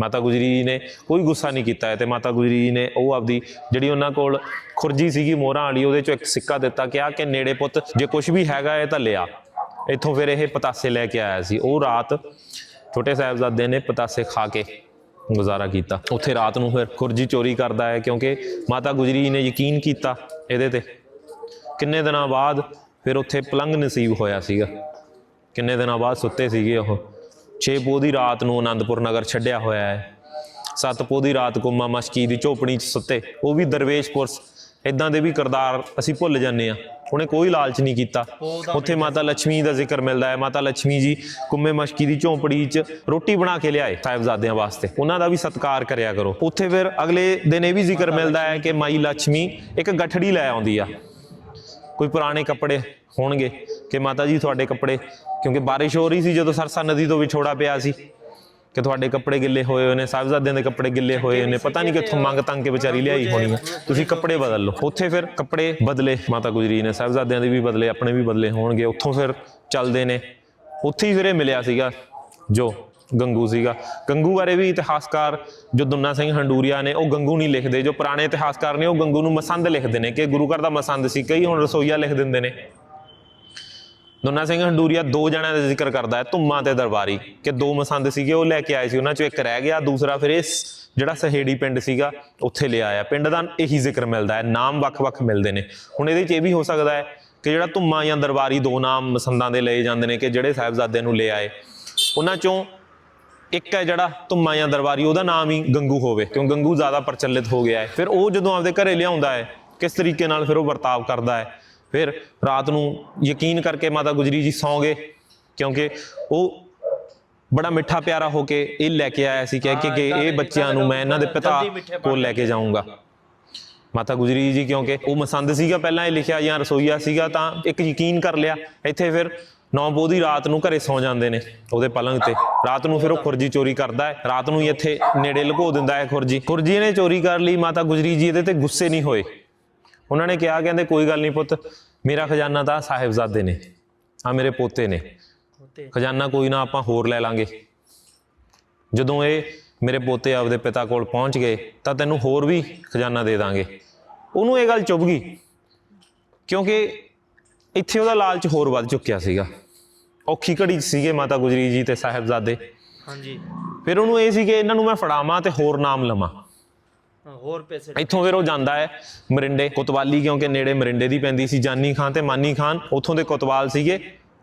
ਮਾਤਾ ਗੁਜਰੀ ਜੀ ਨੇ ਕੋਈ ਗੁੱਸਾ ਨਹੀਂ ਕੀਤਾ ਹੈ ਤੇ ਮਾਤਾ ਗੁਜਰੀ ਜੀ ਨੇ ਉਹ ਆਪਦੀ ਜਿਹੜੀ ਉਹਨਾਂ ਕੋਲ ਖੁਰਜੀ ਸੀਗੀ ਮੋਹਰਾਂ ਵਾਲੀ, ਉਹਦੇ ਚੋਂ ਇੱਕ ਸਿੱਕਾ ਦਿੱਤਾ ਕਿਹਾ ਕਿ ਨੇੜੇ ਪੁੱਤ, ਜੇ ਕੁਝ ਵੀ ਹੈਗਾ ਇਹ ਤਾਂ ਲਿਆ। ਇੱਥੋਂ ਫਿਰ ਇਹ ਪਤਾਸੇ ਲੈ ਕੇ ਆਇਆ ਸੀ। ਉਹ ਰਾਤ ਛੋਟੇ ਸਾਹਿਬਜ਼ਾਦੇ ਨੇ ਪਤਾਸੇ ਖਾ ਕੇ ਗੁਜ਼ਾਰਾ ਕੀਤਾ। ਉੱਥੇ ਰਾਤ ਨੂੰ ਫਿਰ ਕੁਰਜੀ ਚੋਰੀ ਕਰਦਾ ਹੈ ਕਿਉਂਕਿ ਮਾਤਾ ਗੁਜਰੀ ਨੇ ਯਕੀਨ ਕੀਤਾ ਇਹਦੇ ਤੇ। ਕਿੰਨੇ ਦਿਨਾਂ ਬਾਅਦ ਫਿਰ ਉੱਥੇ ਪਲੰਗ ਨਸੀਬ ਹੋਇਆ ਸੀਗਾ। ਕਿੰਨੇ ਦਿਨਾਂ ਬਾਅਦ ਸੁੱਤੇ ਸੀਗੇ ਉਹ। 6 ਪੋਹ ਦੀ ਰਾਤ ਨੂੰ ਆਨੰਦਪੁਰ ਨਗਰ ਛੱਡਿਆ ਹੋਇਆ ਹੈ। 7 ਪੋਹ ਦੀ ਰਾਤ ਗੁੰਮਾ ਮਸ਼ਕੀ ਦੀ ਝੋਪੜੀ 'ਚ ਸੁੱਤੇ। ਉਹ ਵੀ ਦਰਵੇਸ਼ ਪੁਰਸ। ਇਦਾਂ ਦੇ ਵੀ ਕਿਰਦਾਰ ਅਸੀਂ ਭੁੱਲ ਜਾਂਦੇ ਆ ਉਹਨੇ ਕੋਈ ਲਾਲਚ ਨਹੀਂ ਕੀਤਾ। ਉੱਥੇ ਮਾਤਾ ਲక్ష్ਮੀ ਦਾ ਜ਼ਿਕਰ ਮਿਲਦਾ ਹੈ। ਮਾਤਾ ਲక్ష్ਮੀ ਜੀ ਕੁੰਮੇ ਮਸ਼ਕੀ ਦੀ ਝੌਂਪੜੀ 'ਚ ਰੋਟੀ ਬਣਾ ਕੇ ਲਿਆਏ ਸਾਹਿਬਜ਼ਾਦਿਆਂ ਵਾਸਤੇ। ਉਹਨਾਂ ਦਾ ਵੀ ਸਤਿਕਾਰ ਕਰਿਆ ਕਰੋ। ਉੱਥੇ ਫਿਰ ਅਗਲੇ ਦਿਨ ਇਹ ਵੀ ਜ਼ਿਕਰ ਮਿਲਦਾ ਹੈ ਕਿ ਮਾਈ ਲక్ష్ਮੀ ਇੱਕ ਗੱਠੜੀ ਲੈ ਆਉਂਦੀ ਆ। ਕੋਈ ਪੁਰਾਣੇ ਕੱਪੜੇ ਹੋਣਗੇ ਕਿ ਮਾਤਾ ਜੀ ਤੁਹਾਡੇ ਕੱਪੜੇ? ਕਿਉਂਕਿ ਬਾਰਿਸ਼ ਹੋ ਰਹੀ ਸੀ ਜਦੋਂ ਸਰਸਾ ਨਦੀ ਤੋਂ ਵਿਛੋੜਾ ਪਿਆ ਸੀ। ਕਿ ਤੁਹਾਡੇ ਕੱਪੜੇ ਗਿੱਲੇ ਹੋਏ ਹੋਏ ਨੇ, ਸਾਹਿਬਜ਼ਾਦਿਆਂ ਦੇ ਕੱਪੜੇ ਗਿੱਲੇ ਹੋਏ ਹੋਏ ਨੇ, ਪਤਾ ਨਹੀਂ ਕਿੱਥੋਂ ਮੰਗ ਤੰਗ ਕੇ ਵਿਚਾਰੀ ਲਿਆਈ ਹੋਣੀ ਹੈ ਤੁਸੀਂ ਕੱਪੜੇ ਬਦਲ ਲਓ। ਉੱਥੇ ਫਿਰ ਕੱਪੜੇ ਬਦਲੇ, ਮਾਤਾ ਗੁਜਰੀ ਨੇ, ਸਾਹਿਬਜ਼ਾਦਿਆਂ ਦੇ ਵੀ ਬਦਲੇ, ਆਪਣੇ ਵੀ ਬਦਲੇ ਹੋਣਗੇ। ਉੱਥੋਂ ਫਿਰ ਚੱਲਦੇ ਨੇ। ਉੱਥੇ ਹੀ ਫਿਰ ਇਹ ਮਿਲਿਆ ਸੀਗਾ, ਜੋ ਗੰਗੂ ਸੀਗਾ। ਗੰਗੂ ਬਾਰੇ ਵੀ ਇਤਿਹਾਸਕਾਰ ਜੋ ਦੁੰਨਾ ਸਿੰਘ ਹੰਡੂਰੀਆ ਨੇ, ਉਹ ਗੰਗੂ ਨਹੀਂ ਲਿਖਦੇ। ਜੋ ਪੁਰਾਣੇ ਇਤਿਹਾਸਕਾਰ ਨੇ, ਉਹ ਗੰਗੂ ਨੂੰ ਮਸੰਦ ਲਿਖਦੇ ਨੇ, ਕਿ ਗੁਰੂ ਘਰ ਦਾ ਮਸੰਦ ਸੀ। ਕਈ ਹੁਣ ਰਸੋਈਆ ਲਿਖ ਦਿੰਦੇ ਨੇ। ਦੁੰਨਾ ਸਿੰਘ ਹੰਡੂਰੀਆ ਦੋ ਜਣਿਆਂ ਦਾ ਜ਼ਿਕਰ ਕਰਦਾ ਹੈ, ਧੁੰਮਾ ਤੇ ਦਰਬਾਰੀ, ਕਿ ਦੋ ਮਸੰਦ ਸੀਗੇ, ਉਹ ਲੈ ਕੇ ਆਏ ਸੀ, ਉਹਨਾਂ ਚੋਂ ਇੱਕ ਰਹਿ ਗਿਆ, ਦੂਸਰਾ ਫਿਰ ਇਹ ਜਿਹੜਾ ਸਹੇੜੀ ਪਿੰਡ ਸੀਗਾ, ਉੱਥੇ ਲਿਆ ਆਇਆ। ਪਿੰਡ ਦਾ ਇਹੀ ਜ਼ਿਕਰ ਮਿਲਦਾ ਹੈ, ਨਾਮ ਵੱਖ-ਵੱਖ ਮਿਲਦੇ ਨੇ। ਹੁਣ ਇਹਦੇ 'ਚ ਇਹ ਵੀ ਹੋ ਸਕਦਾ ਹੈ ਕਿ ਜਿਹੜਾ ਧੁੰਮਾ ਜਾਂ ਦਰਬਾਰੀ ਦੋ ਨਾਮ ਮਸੰਦਾਂ ਦੇ ਲਏ ਜਾਂਦੇ ਨੇ, ਕਿ ਜਿਹੜੇ ਸਾਹਿਬਜ਼ਾਦੇ ਨੂੰ ਲੈ ਆਏ ਉਹਨਾਂ ਚੋਂ ਇੱਕ ਹੈ ਜਿਹੜਾ ਧੁੰਮਾ ਜਾਂ ਦਰਬਾਰੀ, ਉਹਦਾ ਨਾਮ ਹੀ ਗੰਗੂ ਹੋਵੇ, ਕਿਉਂ ਗੰਗੂ ਜ਼ਿਆਦਾ ਪ੍ਰਚਲਿਤ ਹੋ ਗਿਆ ਹੈ। ਫਿਰ ਉਹ ਜਦੋਂ ਆਪਦੇ ਘਰੇ ਲਿਆਉਂਦਾ ਹੈ, ਕਿਸ ਤਰੀਕੇ ਨਾਲ ਫਿਰ ਉਹ ਵਰਤਾਵ ਕਰਦਾ ਹੈ ਫਿਰ ਰਾਤ ਨੂੰ ਯਕੀਨ ਕਰਕੇ ਮਾਤਾ ਗੁਜਰੀ ਜੀ ਸੌਂ ਗਏ ਕਿਉਂਕਿ ਉਹ ਬੜਾ ਮਿੱਠਾ ਪਿਆਰਾ ਹੋ ਕੇ ਇਹ ਲੈ ਕੇ ਆਇਆ ਸੀ ਕਹਿ ਕੇ ਕਿ ਇਹ ਬੱਚਿਆਂ ਨੂੰ ਮੈਂ ਇਹਨਾਂ ਦੇ ਪਿਤਾ ਕੋਲ ਲੈ ਕੇ ਜਾਊਂਗਾ। ਮਾਤਾ ਗੁਜਰੀ ਜੀ ਕਿਉਂਕਿ ਉਹ ਮਸੰਦ ਸੀਗਾ ਪਹਿਲਾਂ ਇਹ ਲਿਖਿਆ ਜਾਂ ਰਸੋਈਆ ਸੀਗਾ ਤਾਂ ਇੱਕ ਯਕੀਨ ਕਰ ਲਿਆ ਇੱਥੇ ਫਿਰ ਨੌ ਦੀ ਰਾਤ ਨੂੰ ਘਰੇ ਸੌ ਜਾਂਦੇ ਨੇ ਉਹਦੇ ਪਲੰਗ ਤੇ। ਰਾਤ ਨੂੰ ਫਿਰ ਉਹ ਖੁਰਜੀ ਚੋਰੀ ਕਰਦਾ ਹੈ ਰਾਤ ਨੂੰ ਹੀ ਇੱਥੇ ਨੇੜੇ ਲੁਕੋ ਦਿੰਦਾ ਹੈ ਖੁਰਜੀ। ਖੁਰਜੀ ਨੇ ਚੋਰੀ ਕਰ ਲਈ ਮਾਤਾ ਗੁਜਰੀ ਜੀ ਇਹਦੇ ਤੇ ਗੁੱਸੇ ਨਹੀਂ ਹੋਏ। ਉਹਨਾਂ ਨੇ ਕਿਹਾ ਕਹਿੰਦੇ ਕੋਈ ਗੱਲ ਨਹੀਂ ਪੁੱਤ ਮੇਰਾ ਖਜ਼ਾਨਾ ਤਾਂ ਸਾਹਿਬਜ਼ਾਦੇ ਨੇ ਆ ਮੇਰੇ ਪੋਤੇ ਨੇ। ਖਜ਼ਾਨਾ ਕੋਈ ਨਾ ਆਪਾਂ ਹੋਰ ਲੈ ਲਾਂਗੇ। ਜਦੋਂ ਇਹ ਮੇਰੇ ਪੋਤੇ ਆਪਦੇ ਪਿਤਾ ਕੋਲ ਪਹੁੰਚ ਗਏ ਤਾਂ ਤੈਨੂੰ ਹੋਰ ਵੀ ਖਜ਼ਾਨਾ ਦੇ ਦਾਂਗੇ। ਉਹਨੂੰ ਇਹ ਗੱਲ ਚੁੱਭ ਗਈ ਕਿਉਂਕਿ ਇੱਥੇ ਉਹਦਾ ਲਾਲਚ ਹੋਰ ਵੱਧ ਚੁੱਕਿਆ ਸੀਗਾ। ਔਖੀ ਘੜੀ ਸੀਗੇ ਮਾਤਾ ਗੁਜਰੀ ਜੀ ਤੇ ਸਾਹਿਬਜ਼ਾਦੇ। ਹਾਂਜੀ। ਫਿਰ ਉਹਨੂੰ ਇਹ ਸੀ ਕਿ ਇਹਨਾਂ ਨੂੰ ਮੈਂ ਫੜਾਵਾਂ ਤੇ ਹੋਰ ਨਾਮ ਲਵਾਂ। ਹੋਰ ਪੈਸੇ ਇੱਥੋਂ ਫਿਰ ਉਹ ਜਾਂਦਾ ਹੈ ਮਰਿੰਡੇ, ਕੋਤਵਾਲੀ ਕਿਉਂਕਿ ਨੇੜੇ ਮਰਿੰਡੇ ਦੀ ਪੈਂਦੀ ਸੀ, ਜਾਨੀ ਖਾਨ ਤੇ ਮਾਨੀ ਖਾਨ, ਉੱਥੋਂ ਦੇ ਕੋਤਵਾਲ ਸੀਗੇ।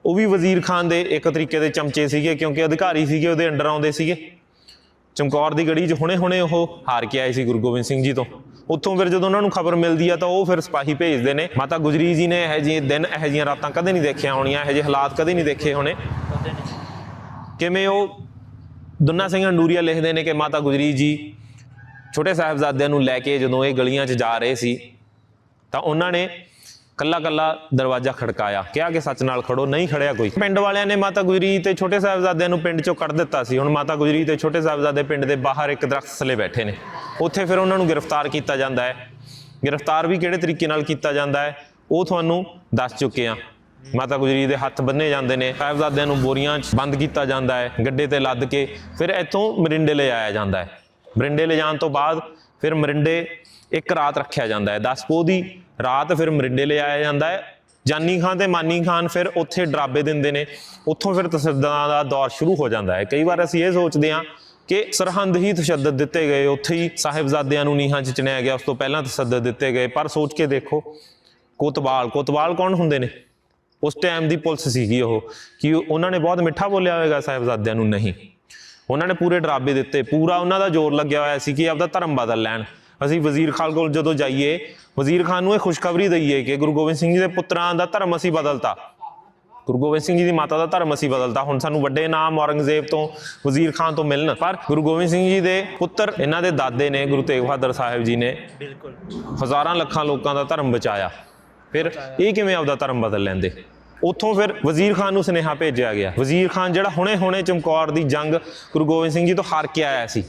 ਉਹ ਵੀ ਵਜ਼ੀਰ ਖਾਨ ਦੇ ਇੱਕ ਤਰੀਕੇ ਦੇ ਚਮਚੇ ਸੀਗੇ ਕਿਉਂਕਿ ਅਧਿਕਾਰੀ ਸੀਗੇ, ਉਹਦੇ ਅੰਡਰ ਆਉਂਦੇ ਸੀਗੇ। ਚਮਕੌਰ ਦੀ ਗੜੀ 'ਚ ਹੁਣੇ-ਹੁਣੇ ਉਹ ਹਾਰ ਕੇ ਆਏ ਸੀ ਗੁਰੂ ਗੋਬਿੰਦ ਸਿੰਘ ਜੀ ਤੋਂ। ਉੱਥੋਂ ਫਿਰ ਜਦੋਂ ਉਹਨਾਂ ਨੂੰ ਖਬਰ ਮਿਲਦੀ ਆ ਤਾਂ ਉਹ ਫਿਰ ਸਿਪਾਹੀ ਭੇਜਦੇ ਨੇ। ਮਾਤਾ ਗੁਜਰੀ ਜੀ ਨੇ ਇਹੋ ਜਿਹੇ ਦਿਨ, ਇਹੋ ਜਿਹੀਆਂ ਰਾਤਾਂ ਕਦੇ ਨਹੀਂ ਦੇਖੀਆਂ ਹੋਣੀਆਂ, ਇਹੋ ਜਿਹੇ ਹਾਲਾਤ ਕਦੇ ਨਹੀਂ ਦੇਖੇ ਹੋਣੇ। ਕਿਵੇਂ ਉਹ ਦੁੰਨਾ ਸਿੰਘ ਅੰਡੂਰੀਆ ਲਿਖਦੇ ਨੇ ਕਿ ਮਾਤਾ ਗੁਜਰੀ ਜੀ ਛੋਟੇ ਸਾਹਿਬਜ਼ਾਦਿਆਂ ਨੂੰ ਲੈ ਕੇ ਜਦੋਂ ਇਹ ਗਲੀਆਂ 'ਚ ਜਾ ਰਹੇ ਸੀ, ਤਾਂ ਉਹਨਾਂ ਨੇ ਕੱਲਾ ਕੱਲਾ ਦਰਵਾਜ਼ਾ ਖੜਕਾਇਆ। ਕਿਹਾ ਕਿ ਸੱਚ ਨਾਲ ਖੜੋ, ਨਹੀਂ ਖੜਿਆ ਕੋਈ। ਪਿੰਡ ਵਾਲਿਆਂ ਨੇ ਮਾਤਾ ਗੁਜਰੀ ਤੇ ਛੋਟੇ ਸਾਹਿਬਜ਼ਾਦਿਆਂ ਨੂੰ ਪਿੰਡ 'ਚੋਂ ਕੱਢ ਦਿੱਤਾ ਸੀ। ਹੁਣ ਮਾਤਾ ਗੁਜਰੀ ਤੇ ਛੋਟੇ ਸਾਹਿਬਜ਼ਾਦੇ ਪਿੰਡ ਦੇ ਬਾਹਰ ਇੱਕ ਦਰਖਤ ਥੱਲੇ ਬੈਠੇ ਨੇ। ਉੱਥੇ ਫਿਰ ਉਹਨਾਂ ਨੂੰ ਗ੍ਰਿਫਤਾਰ ਕੀਤਾ ਜਾਂਦਾ ਹੈ। ਗ੍ਰਿਫਤਾਰ ਵੀ ਕਿਹੜੇ ਤਰੀਕੇ ਨਾਲ ਕੀਤਾ ਜਾਂਦਾ ਹੈ, ਉਹ ਤੁਹਾਨੂੰ ਦੱਸ ਚੁੱਕੇ ਆ ਮਾਤਾ ਗੁਜਰੀ ਦੇ ਹੱਥ ਬੰਨੇ ਜਾਂਦੇ ਨੇ। ਸਾਹਿਬਜ਼ਾਦਿਆਂ ਨੂੰ ਬੋਰੀਆਂ 'ਚ ਬੰਦ ਕੀਤਾ ਜਾਂਦਾ ਹੈ, ਗੱਡੇ ਤੇ ਲੱਦ ਕੇ ਫਿਰ ਇੱਥੋਂ ਮਰਿੰਡੇ ਲੈ ਆਇਆ ਜਾਂਦਾ ਹੈ। ਮਰਿੰਡੇ ਲਿਜਾਣ ਤੋਂ ਬਾਅਦ ਫਿਰ ਮਰਿੰਡੇ ਇੱਕ ਰਾਤ ਰੱਖਿਆ ਜਾਂਦਾ ਹੈ। 10 ਪੋਹ ਦੀ ਰਾਤ ਫਿਰ ਮਰਿੰਡੇ ਲੈ ਜਾਂਦਾ ਹੈ। ਜਾਨੀ ਖਾਨ ਤੇ ਮਾਨੀ ਖਾਨ ਫਿਰ ਉੱਥੇ ਡਰਾਬੇ ਦਿੰਦੇ ਨੇ। ਉੱਥੋਂ ਫਿਰ ਤਸ਼ੱਦਦਾਂ ਦਾ ਦੌਰ ਸ਼ੁਰੂ ਹੋ ਜਾਂਦਾ ਹੈ। ਕਈ ਵਾਰ ਅਸੀਂ ਇਹ ਸੋਚਦੇ ਹਾਂ ਕਿ ਸਰਹੰਦ ਹੀ ਤਸ਼ੱਦਦ ਦਿੱਤੇ ਗਏ, ਉੱਥੇ ਹੀ ਸਾਹਿਬਜ਼ਾਦਿਆਂ ਨੂੰ ਨੀਹਾਂ 'ਚ ਚਿਣਿਆ ਗਿਆ, ਉਸ ਤੋਂ ਪਹਿਲਾਂ ਤਸ਼ੱਦਦ ਦਿੱਤੇ ਗਏ। ਪਰ ਸੋਚ ਕੇ ਦੇਖੋ, ਕੋਤਵਾਲ ਕੋਤਵਾਲ ਕੌਣ ਹੁੰਦੇ ਨੇ? ਉਸ ਟਾਈਮ ਦੀ ਪੁਲਿਸ ਸੀਗੀ ਉਹ, ਕਿ ਉਹਨਾਂ ਨੇ ਬਹੁਤ ਮਿੱਠਾ ਬੋਲਿਆ ਹੋਵੇਗਾ ਸਾਹਿਬਜ਼ਾਦਿਆਂ ਨੂੰ, ਨਹੀਂ। ਉਹਨਾਂ ਨੇ ਪੂਰੇ ਡਰਾਬੇ ਦਿੱਤੇ ਪੂਰਾ ਉਹਨਾਂ ਦਾ ਜ਼ੋਰ ਲੱਗਿਆ ਹੋਇਆ ਸੀ ਕਿ ਆਪਦਾ ਧਰਮ ਬਦਲ ਲੈਣ। ਅਸੀਂ ਵਜ਼ੀਰ ਖਾਨ ਕੋਲ ਜਦੋਂ ਜਾਈਏ ਵਜ਼ੀਰ ਖਾਨ ਨੂੰ ਇਹ ਖੁਸ਼ਖਬਰੀ ਦਈਏ ਕਿ ਗੁਰੂ ਗੋਬਿੰਦ ਸਿੰਘ ਜੀ ਦੇ ਪੁੱਤਰਾਂ ਦਾ ਧਰਮ ਅਸੀਂ ਬਦਲਤਾ। ਗੁਰੂ ਗੋਬਿੰਦ ਸਿੰਘ ਜੀ ਦੀ ਮਾਤਾ ਦਾ ਧਰਮ ਅਸੀਂ ਬਦਲਤਾ। ਹੁਣ ਸਾਨੂੰ ਵੱਡੇ ਨਾਮ ਔਰੰਗਜ਼ੇਬ ਤੋਂ ਵਜ਼ੀਰ ਖਾਨ ਤੋਂ ਮਿਲਣ। ਪਰ ਗੁਰੂ ਗੋਬਿੰਦ ਸਿੰਘ ਜੀ ਦੇ ਪੁੱਤਰ ਇਹਨਾਂ ਦੇ ਦਾਦੇ ਨੇ ਗੁਰੂ ਤੇਗ ਬਹਾਦਰ ਸਾਹਿਬ ਜੀ ਨੇ ਬਿਲਕੁਲ। ਹਜ਼ਾਰਾਂ ਲੱਖਾਂ ਲੋਕਾਂ ਦਾ ਧਰਮ ਬਚਾਇਆ। ਫਿਰ ਇਹ ਕਿਵੇਂ ਆਪਦਾ ਧਰਮ ਬਦਲ ਲੈਂਦੇ? ਉੱਥੋਂ ਫਿਰ ਵਜ਼ੀਰ ਖਾਨ ਨੂੰ ਸੁਨੇਹਾ ਭੇਜਿਆ ਗਿਆ। ਵਜ਼ੀਰ ਖਾਨ ਜਿਹੜਾ ਹੁਣੇ-ਹੁਣੇ ਚਮਕੌਰ ਦੀ ਜੰਗ ਗੁਰੂ ਗੋਬਿੰਦ ਸਿੰਘ ਜੀ ਤੋਂ ਹਾਰ ਕੇ ਆਇਆ ਸੀ।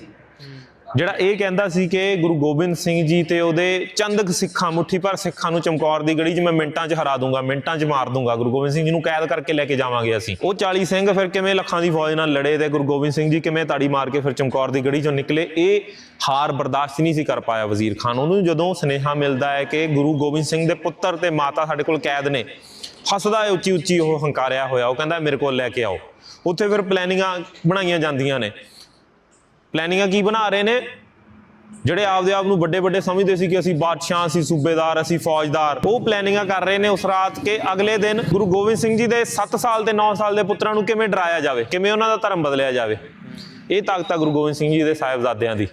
ਜਿਹੜਾ ਇਹ ਕਹਿੰਦਾ ਸੀ ਕਿ ਗੁਰੂ ਗੋਬਿੰਦ ਸਿੰਘ ਜੀ ਤੇ ਉਹਦੇ ਚੰਦ ਸਿੱਖਾਂ ਮੁੱਠੀ ਭਰ ਸਿੱਖਾਂ ਨੂੰ ਚਮਕੌਰ ਦੀ ਗੜੀ 'ਚ ਮੈਂ ਮਿੰਟਾਂ 'ਚ ਹਰਾ ਦੂੰਗਾ, ਮਿੰਟਾਂ 'ਚ ਮਾਰ ਦੂੰਗਾ। ਗੁਰੂ ਗੋਬਿੰਦ ਸਿੰਘ ਜੀ ਨੂੰ ਕੈਦ ਕਰਕੇ ਲੈ ਕੇ ਜਾਵਾਂਗੇ ਅਸੀਂ। ਉਹ 40 ਸਿੰਘ ਫਿਰ ਕਿਵੇਂ ਲੱਖਾਂ ਦੀ ਫੌਜ ਨਾਲ ਲੜੇ ਤੇ ਗੁਰੂ ਗੋਬਿੰਦ ਸਿੰਘ ਜੀ ਕਿਵੇਂ ਤਾੜੀ ਮਾਰ ਕੇ ਫਿਰ ਚਮਕੌਰ ਦੀ ਗੜੀ 'ਚੋਂ ਨਿਕਲੇ, ਇਹ ਹਾਰ ਬਰਦਾਸ਼ਤ ਨਹੀਂ ਸੀ ਕਰ ਪਾਇਆ ਵਜ਼ੀਰ ਖਾਨ। ਉਹਨੂੰ ਜਦੋਂ ਸੁਨੇਹਾ ਮਿਲਦਾ ਹੈ ਕਿ ਗੁਰੂ ਗੋਬਿੰਦ ਸਿੰਘ ਦੇ ਪੁੱਤਰ ਤੇ ਮਾਤਾ ਸਾਡੇ ਕੋਲ ਕੈਦ ਨੇ ਹੱਸਦਾ ਹੈ, ਉੱਚੀ ਉੱਚੀ ਉਹ ਹੰਕਾਰਿਆ ਹੋਇਆ, ਉਹ ਕਹਿੰਦਾ ਮੇਰੇ ਕੋਲ ਲੈ ਕੇ ਆਓ। ਉੱਥੇ ਫਿਰ ਪਲੈਨਿੰਗਾਂ ਬਣਾਈਆਂ ਜਾਂਦੀਆਂ ਨੇ। ਪਲੈਨਿੰਗਾਂ ਕੀ ਬਣਾ ਰਹੇ ਨੇ? ਜਿਹੜੇ ਆਪਦੇ ਆਪ ਨੂੰ ਵੱਡੇ ਵੱਡੇ ਸਮਝਦੇ ਸੀ ਕਿ ਅਸੀਂ ਬਾਦਸ਼ਾਹ, ਅਸੀਂ ਸੂਬੇਦਾਰ, ਅਸੀਂ ਫੌਜਦਾਰ, ਉਹ ਪਲੈਨਿੰਗਾਂ ਕਰ ਰਹੇ ਨੇ ਉਸ ਰਾਤ ਕੇ ਅਗਲੇ ਦਿਨ ਗੁਰੂ ਗੋਬਿੰਦ ਸਿੰਘ ਜੀ ਦੇ 7 ਸਾਲ ਤੇ 9 ਸਾਲ ਦੇ ਪੁੱਤਰਾਂ ਨੂੰ ਕਿਵੇਂ ਡਰਾਇਆ ਜਾਵੇ? ਕਿਵੇਂ ਉਹਨਾਂ ਦਾ ਧਰਮ ਬਦਲਿਆ ਜਾਵੇ? ਇਹ ਤਾਕਤ ਆ ਗੁਰੂ ਗੋਬਿੰਦ ਸਿੰਘ ਜੀ ਦੇ ਸਾਹਿਬਜ਼ਾਦਿਆਂ ਦੀ।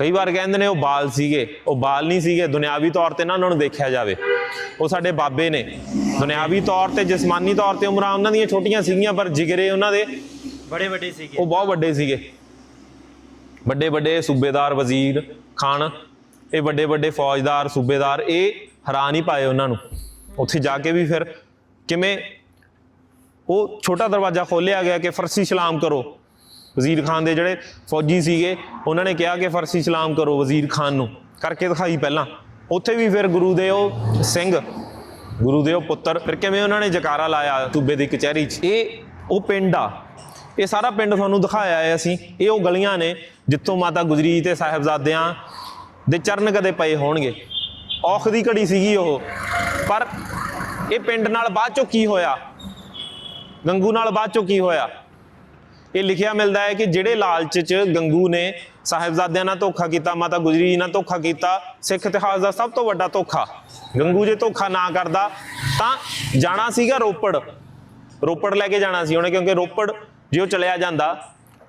ਕਈ ਵਾਰ ਕਹਿੰਦੇ ਨੇ ਉਹ ਬਾਲ ਸੀਗੇ ਉਹ ਬਾਲ ਨਹੀਂ ਸੀਗੇ ਦੁਨਿਆਵੀ ਤੌਰ ਤੇ ਨਾ ਉਹਨਾਂ ਨੂੰ ਦੇਖਿਆ ਜਾਵੇ। ਉਹ ਸਾਡੇ ਬਾਬੇ ਨੇ। ਦੁਨਿਆਵੀ ਤੌਰ ਤੇ ਜਿਸਮਾਨੀ ਤੌਰ ਤੇ ਉਮਰਾਂ ਉਹਨਾਂ ਦੀਆਂ ਛੋਟੀਆਂ ਸੀਗੀਆਂ ਪਰ ਜਿਗਰੇ ਉਹਨਾਂ ਦੇ ਬੜੇ ਵੱਡੇ ਸੀਗੇ। ਉਹ ਬਹੁਤ ਵੱਡੇ ਸੀਗੇ। ਵੱਡੇ ਵੱਡੇ ਸੂਬੇਦਾਰ ਵਜ਼ੀਰ ਖਾਨ ਇਹ ਵੱਡੇ ਵੱਡੇ ਫੌਜਦਾਰ ਸੂਬੇਦਾਰ ਇਹ ਹਰਾ ਨਹੀਂ ਪਾਏ ਉਹਨਾਂ ਨੂੰ। ਉੱਥੇ ਜਾ ਕੇ ਵੀ ਫਿਰ ਕਿਵੇਂ ਉਹ ਛੋਟਾ ਦਰਵਾਜ਼ਾ ਖੋਲ੍ਹਿਆ ਗਿਆ ਕਿ ਫਰਸੀ ਸਲਾਮ ਕਰੋ। ਵਜ਼ੀਰ ਖਾਨ ਦੇ ਜਿਹੜੇ ਫੌਜੀ ਸੀਗੇ, ਉਹਨਾਂ ਨੇ ਕਿਹਾ ਕਿ ਫਰਸੀ ਸਲਾਮ ਕਰੋ ਵਜ਼ੀਰ ਖਾਨ ਨੂੰ। ਕਰਕੇ ਦਿਖਾਈ ਪਹਿਲਾਂ। ਉੱਥੇ ਵੀ ਫਿਰ ਗੁਰੂ ਦੇ ਉਹ ਸਿੰਘ, ਗੁਰੂ ਦੇ ਉਹ ਪੁੱਤਰ, ਫਿਰ ਕਿਵੇਂ ਉਹਨਾਂ ਨੇ ਜਕਾਰਾ ਲਾਇਆ ਸੂਬੇ ਦੀ ਕਚਹਿਰੀ 'ਚ? ਇਹ ਉਹ ਪਿੰਡ ਆ। ਇਹ ਸਾਰਾ ਪਿੰਡ ਤੁਹਾਨੂੰ ਦਿਖਾਇਆ ਹੈ ਅਸੀਂ। ਇਹ ਉਹ ਗਲੀਆਂ ਨੇ ਜਿੱਥੋਂ ਮਾਤਾ ਗੁਜਰੀ ਤੇ ਸਾਹਿਬਜ਼ਾਦਿਆਂ ਦੇ ਚਰਨ ਕਦੇ ਪਏ ਹੋਣਗੇ। ਔਖ ਦੀ ਘੜੀ ਸੀਗੀ ਉਹ। ਪਰ ਇਹ ਪਿੰਡ ਨਾਲ ਬਾਅਦ ਚੋਂ ਕੀ ਹੋਇਆ? ਗੰਗੂ ਨਾਲ ਬਾਅਦ ਚੋਂ ਕੀ ਹੋਇਆ? ਇਹ ਲਿਖਿਆ ਮਿਲਦਾ ਹੈ ਕਿ ਜਿਹੜੇ ਲਾਲਚ 'ਚ ਗੰਗੂ ਨੇ ਸਾਹਿਬਜ਼ਾਦਿਆਂ ਨਾਲ ਧੋਖਾ ਕੀਤਾ, ਮਾਤਾ ਗੁਜਰੀ ਜੀ ਨਾਲ ਧੋਖਾ ਕੀਤਾ, ਸਿੱਖ ਇਤਿਹਾਸ ਦਾ ਸਭ ਤੋਂ ਵੱਡਾ ਧੋਖਾ। ਗੰਗੂ ਜੇ ਧੋਖਾ ਨਾ ਕਰਦਾ, ਤਾਂ ਜਾਣਾ ਸੀਗਾ ਰੋਪੜ। ਰੋਪੜ ਲੈ ਕੇ ਜਾਣਾ ਸੀ ਉਹਨੇ, ਕਿਉਂਕਿ ਰੋਪੜ ਜੇ ਉਹ ਚਲਿਆ ਜਾਂਦਾ,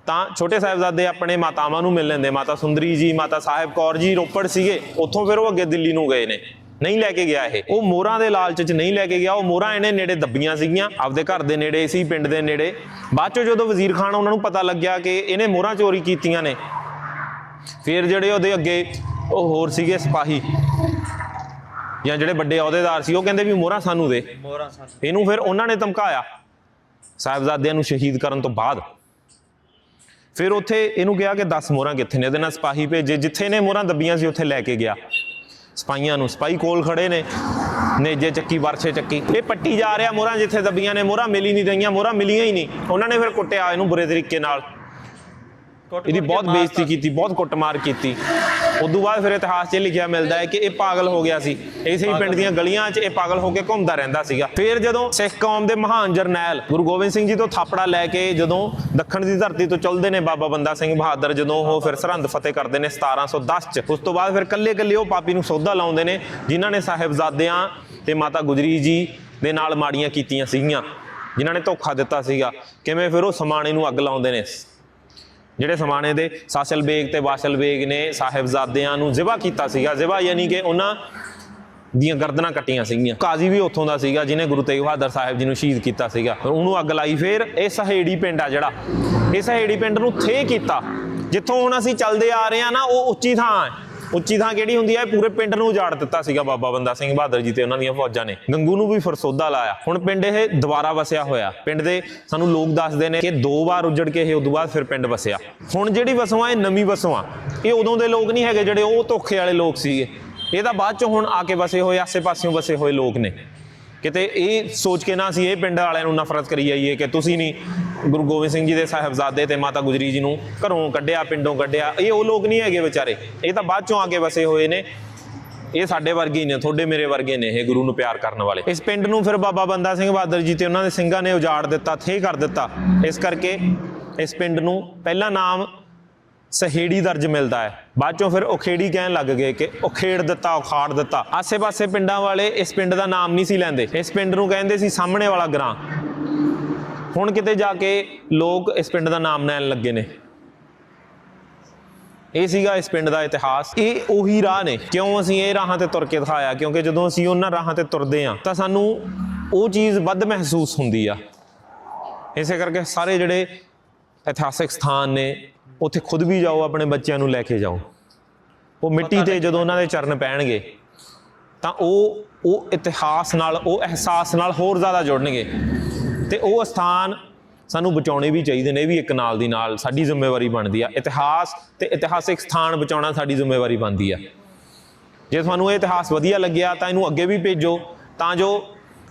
ਤਾਂ ਛੋਟੇ ਸਾਹਿਬਜ਼ਾਦੇ ਆਪਣੇ ਮਾਤਾਵਾਂ ਨੂੰ ਮਿਲ ਲੈਂਦੇ। ਮਾਤਾ ਸੁੰਦਰੀ ਜੀ, ਮਾਤਾ ਸਾਹਿਬ ਕੌਰ ਜੀ ਰੋਪੜ ਸੀਗੇ, ਉੱਥੋਂ ਫਿਰ ਉਹ ਅੱਗੇ ਦਿੱਲੀ ਨੂੰ ਗਏ ਨੇ। ਨਹੀਂ ਲੈ ਕੇ ਗਿਆ ਇਹ। ਉਹ ਮੋਹਰਾਂ ਦੇ ਲਾਲਚ 'ਚ ਨਹੀਂ ਲੈ ਕੇ ਗਿਆ। ਉਹ ਮੋਹਰਾਂ ਇਹਨੇ ਨੇੜੇ ਦੱਬੀਆਂ ਸੀਗੀਆਂ। ਆਪਦੇ ਘਰ ਦੇ ਨੇੜੇ ਸੀ ਪਿੰਡ ਦੇ ਨੇੜੇ। ਬਾਅਦ ਚੋਂ ਜਦੋਂ ਵਜ਼ੀਰ ਖਾਨ ਉਹਨਾਂ ਨੂੰ ਪਤਾ ਲੱਗਿਆ ਕਿ ਇਹਨੇ ਮੋਹਰਾਂ ਚੋਰੀ ਕੀਤੀਆਂ ਨੇ ਫਿਰ ਜਿਹੜੇ ਉਹਦੇ ਅੱਗੇ ਉਹ ਹੋਰ ਸੀਗੇ ਸਿਪਾਹੀ ਜਾਂ ਜਿਹੜੇ ਵੱਡੇ ਅਹੁਦੇਦਾਰ ਸੀ ਉਹ ਕਹਿੰਦੇ ਵੀ ਮੋਹਰਾਂ ਸਾਨੂੰ ਦੇ। ਮੋਹਰਾਂ ਸਨ ਇਹਨੂੰ ਫਿਰ ਉਹਨਾਂ ਨੇ ਧਮਕਾਇਆ। ਸਾਹਿਬਜ਼ਾਦਿਆਂ ਨੂੰ ਸ਼ਹੀਦ ਕਰਨ ਤੋਂ ਬਾਅਦ। ਫਿਰ ਉੱਥੇ ਇਹਨੂੰ ਕਿਹਾ ਕਿ 10 ਮੋਹਰਾਂ ਕਿੱਥੇ ਨੇ? ਇਹਦੇ ਨਾਲ ਸਿਪਾਹੀ ਭੇਜੇ। ਜਿੱਥੇ ਨੇ ਮੋਹਰਾਂ ਦੱਬੀਆਂ ਸੀ ਉੱਥੇ ਲੈ ਕੇ ਗਿਆ। ਸਿਪਾਹੀਆਂ ਨੂੰ ਸਿਪਾਹੀ ਕੋਲ ਖੜੇ ਨੇ ਨੇਜੇ ਚੱਕੀ ਵਰਛੇ ਚੱਕੀ। ਇਹ ਪੱਟੀ ਜਾ ਰਿਹਾ ਮੋਹਰਾਂ ਜਿੱਥੇ ਦੱਬੀਆਂ ਨੇ ਮੋਹਰਾਂ ਮਿਲ ਨਹੀਂ ਰਹੀਆਂ ਮੋਹਰਾਂ ਮਿਲੀਆਂ ਹੀ ਨਹੀਂ। ਉਹਨਾਂ ਨੇ ਫਿਰ ਕੁੱਟਿਆ ਇਹਨੂੰ ਬੁਰੇ ਤਰੀਕੇ ਨਾਲ। ਇਹਦੀ ਬਹੁਤ। ਬੇਇੱਜ਼ਤੀ ਕੀਤੀ ਬਹੁਤ ਕੁੱਟਮਾਰ ਕੀਤੀ। ਉਦੋਂ ਬਾਅਦ ਫਿਰ ਇਤਿਹਾਸ 'ਚ ਲਿਖਿਆ ਮਿਲਦਾ ਹੈ ਕਿ ਇਹ ਪਾਗਲ ਹੋ ਗਿਆ ਸੀ। ਇਸੇ ਹੀ ਪਿੰਡ ਦੀਆਂ ਗਲੀਆਂ 'ਚ ਇਹ ਪਾਗਲ ਹੋ ਕੇ ਘੁੰਮਦਾ ਰਹਿੰਦਾ ਸੀਗਾ। ਫਿਰ ਜਦੋਂ ਸਿੱਖ ਕੌਮ ਦੇ ਮਹਾਨ ਜਰਨੈਲ ਗੁਰੂ ਗੋਬਿੰਦ ਸਿੰਘ ਜੀ ਤੋਂ ਥਾਪੜਾ ਲੈ ਕੇ ਜਦੋਂ ਦੱਖਣ ਦੀ ਧਰਤੀ ਤੋਂ ਚੱਲਦੇ ਨੇ ਬਾਬਾ ਬੰਦਾ ਸਿੰਘ ਬਹਾਦਰ, ਜਦੋਂ ਉਹ ਫਿਰ ਸਰਹੰਦ ਫਤਿਹ ਕਰਦੇ ਨੇ 1710 ਚ, ਉਸ ਤੋਂ ਬਾਅਦ ਫਿਰ ਕੱਲੇ ਕੱਲੇ ਉਹ ਪਾਪੀ ਨੂੰ ਸੌਦਾ ਲਾਉਂਦੇ ਨੇ, ਜਿਨ੍ਹਾਂ ਨੇ ਸਾਹਿਬਜ਼ਾਦਿਆਂ ਤੇ ਮਾਤਾ ਗੁਜਰੀ ਜੀ ਦੇ ਨਾਲ ਮਾੜੀਆਂ ਕੀਤੀਆਂ ਸੀਗੀਆਂ, ਜਿਨ੍ਹਾਂ ਨੇ ਧੋਖਾ ਦਿੱਤਾ ਸੀਗਾ। ਕਿਵੇਂ ਫਿਰ ਉਹ ਸਮਾਣੇ ਨੂੰ ਅੱਗ ਲਾਉਂਦੇ ਨੇ? ਜਿਹੜੇ ਸਮਾਣੇ ਦੇ ਸਾਸਲ ਬੇਗ ਤੇ ਵਾਸਲ ਬੇਗ ਨੇ ਸਾਹਿਬਜ਼ਾਦਿਆਂ ਨੂੰ ਜ਼ਿਬਾ ਕੀਤਾ ਸੀਗਾ। ਜ਼ਿਬਾ ਯਾਨੀ ਕਿ ਉਹਨਾਂ ਦੀਆਂ ਗਰਦਨਾਂ ਕੱਟੀਆਂ ਸੀਗੀਆਂ। ਕਾਜ਼ੀ ਵੀ ਉੱਥੋਂ ਦਾ ਸੀਗਾ, ਜਿਹਨੇ ਗੁਰੂ ਤੇਗ ਬਹਾਦਰ ਸਾਹਿਬ ਜੀ ਨੂੰ ਸ਼ਹੀਦ ਕੀਤਾ ਸੀਗਾ। ਉਹਨੂੰ ਅੱਗ ਲਾਈ, ਫਿਰ ਇਹ ਸਹੇੜੀ ਪਿੰਡ ਆ ਜਿਹੜਾ, ਇਹ ਸਹੇੜੀ ਪਿੰਡ ਨੂੰ ਥੇ ਕੀਤਾ। ਜਿੱਥੋਂ ਹੁਣ ਅਸੀਂ ਚੱਲਦੇ ਆ ਰਹੇ ਆ ਨਾ, ਉਹ ਉੱਚੀ ਥਾਂ ਹੈ। ਉੱਚੀ ਥਾਂ ਕਿਹੜੀ ਹੁੰਦੀ ਹੈ ਪੂਰੇ ਪਿੰਡ ਨੂੰ ਉਜਾੜ ਦਿੱਤਾ ਸੀਗਾ ਬਾਬਾ ਬੰਦਾ ਸਿੰਘ ਬਹਾਦਰ ਜੀ ਤੇ ਉਹਨਾਂ ਦੀਆਂ ਫੌਜਾਂ ਨੇ। ਗੰਗੂ ਨੂੰ ਵੀ ਫਰਸੋਦਾ ਲਾਇਆ। ਹੁਣ ਪਿੰਡ ਇਹ ਦੁਬਾਰਾ ਵਸਿਆ ਹੋਇਆ। ਪਿੰਡ ਦੇ ਸਾਨੂੰ ਲੋਕ ਦੱਸਦੇ ਨੇ ਕਿ ਦੋ ਵਾਰ ਉਜੜ ਕੇ ਇਹ ਉਦੋਂ ਬਾਅਦ ਫਿਰ ਪਿੰਡ ਵਸਿਆ। ਹੁਣ ਜਿਹੜੀ ਵਸੋਂ ਆ ਇਹ ਨਵੀਂ ਵਸੋਂ ਆ ਇਹ ਉਦੋਂ ਦੇ ਲੋਕ ਨਹੀਂ ਹੈਗੇ ਜਿਹੜੇ ਉਹ ਧੋਖੇ ਵਾਲੇ ਲੋਕ ਸੀਗੇ। ਇਹ ਤਾਂ ਬਾਅਦ ਚ ਹੁਣ ਆ ਕੇ ਵਸੇ ਹੋਏ ਆਸੇ-ਪਾਸਿਓਂ ਵਸੇ ਹੋਏ ਲੋਕ ਨੇ। ਕਿਤੇ ਇਹ ਸੋਚ ਕੇ ਨਾ ਅਸੀਂ ਇਹ ਪਿੰਡ ਵਾਲਿਆਂ ਨੂੰ ਨਫ਼ਰਤ ਕਰੀ ਜਾਈਏ ਕਿ ਤੁਸੀਂ ਨਹੀਂ ਗੁਰੂ ਗੋਬਿੰਦ ਸਿੰਘ ਜੀ ਦੇ ਸਾਹਿਬਜ਼ਾਦੇ ਤੇ ਮਾਤਾ ਗੁਜਰੀ ਜੀ ਨੂੰ ਘਰੋਂ ਕੱਢਿਆ, ਪਿੰਡੋਂ ਕੱਢਿਆ। ਇਹ ਉਹ ਲੋਕ ਨਹੀਂ ਹੈਗੇ ਵਿਚਾਰੇ। ਇਹ ਤਾਂ ਬਾਅਦ ਚੋਂ ਆ ਕੇ ਵਸੇ ਹੋਏ ਨੇ। ਇਹ ਸਾਡੇ ਵਰਗੇ ਨੇ, ਤੁਹਾਡੇ ਮੇਰੇ ਵਰਗੇ ਨੇ ਇਹ ਗੁਰੂ ਨੂੰ ਪਿਆਰ ਕਰਨ ਵਾਲੇ। ਇਸ ਪਿੰਡ ਨੂੰ ਫਿਰ ਬਾਬਾ ਬੰਦਾ ਸਿੰਘ ਬਹਾਦਰ ਜੀ ਤੇ ਉਹਨਾਂ ਦੇ ਸਿੰਘਾਂ ਨੇ ਉਜਾੜ ਦਿੱਤਾ ਥੇ ਕਰ ਦਿੱਤਾ। ਇਸ ਕਰਕੇ ਇਸ ਪਿੰਡ ਨੂੰ ਪਹਿਲਾ ਨਾਮ ਸਹੇੜੀ ਦਰਜ ਮਿਲਦਾ ਹੈ। ਬਾਅਦ ਚੋਂ ਫਿਰ ਉਖੇੜੀ ਕਹਿਣ ਲੱਗ ਗਏ ਕਿ ਉਖੇੜ ਦਿੱਤਾ, ਉਖਾੜ ਦਿੱਤਾ। ਆਸੇ-ਪਾਸੇ ਪਿੰਡਾਂ ਵਾਲੇ ਇਸ ਪਿੰਡ ਦਾ ਨਾਮ ਨਹੀਂ ਸੀ ਲੈਂਦੇ। ਇਸ ਪਿੰਡ ਨੂੰ ਕਹਿੰਦੇ ਸੀ ਸਾਹਮਣੇ ਵਾਲਾ ਗ੍ਰਾਂ ਹੁਣ ਕਿਤੇ ਜਾ ਕੇ ਲੋਕ ਇਸ ਪਿੰਡ ਦਾ ਨਾਮ ਲੈਣ ਲੱਗੇ ਨੇ। ਇਹ ਸੀਗਾ ਇਸ ਪਿੰਡ ਦਾ ਇਤਿਹਾਸ। ਇਹ ਉਹੀ ਰਾਹ ਨੇ। ਕਿਉਂ ਅਸੀਂ ਇਹ ਰਾਹਾਂ ਤੇ ਤੁਰ ਕੇ ਦਿਖਾਇਆ? ਕਿਉਂਕਿ ਜਦੋਂ ਅਸੀਂ ਉਹਨਾਂ ਰਾਹਾਂ ਤੇ ਤੁਰਦੇ ਆ ਤਾਂ ਸਾਨੂੰ ਉਹ ਚੀਜ਼ ਵੱਧ ਮਹਿਸੂਸ ਹੁੰਦੀ ਆ। ਇਸੇ ਕਰਕੇ ਸਾਰੇ ਜਿਹੜੇ ਇਤਿਹਾਸਿਕ ਸਥਾਨ ਨੇ ਉੱਥੇ ਖੁਦ ਵੀ ਜਾਓ ਆਪਣੇ ਬੱਚਿਆਂ ਨੂੰ ਲੈ ਕੇ ਜਾਓ। ਉਹ ਮਿੱਟੀ ਤੇ ਜਦੋਂ ਉਹਨਾਂ ਦੇ ਚਰਨ ਪੈਣਗੇ ਤਾਂ ਉਹ ਉਹ ਇਤਿਹਾਸ ਨਾਲ ਉਹ ਅਹਿਸਾਸ ਨਾਲ ਹੋਰ ਜ਼ਿਆਦਾ ਜੁੜਨਗੇ। ਤੇ ਉਹ ਸਥਾਨ ਸਾਨੂੰ ਬਚਾਉਣੇ ਵੀ ਚਾਹੀਦੇ ਨੇ, ਇਹ ਵੀ ਇੱਕ ਨਾਲ ਦੀ ਨਾਲ ਸਾਡੀ ਜ਼ਿੰਮੇਵਾਰੀ ਬਣਦੀ ਆ। ਇਤਿਹਾਸ ਤੇ ਇਤਿਹਾਸਿਕ ਸਥਾਨ ਬਚਾਉਣਾ ਸਾਡੀ ਜ਼ਿੰਮੇਵਾਰੀ ਬਣਦੀ ਆ। ਜੇ ਤੁਹਾਨੂੰ ਇਹ ਇਤਿਹਾਸ ਵਧੀਆ ਲੱਗਿਆ ਤਾਂ ਇਹਨੂੰ ਅੱਗੇ ਵੀ ਭੇਜੋ, ਤਾਂ ਜੋ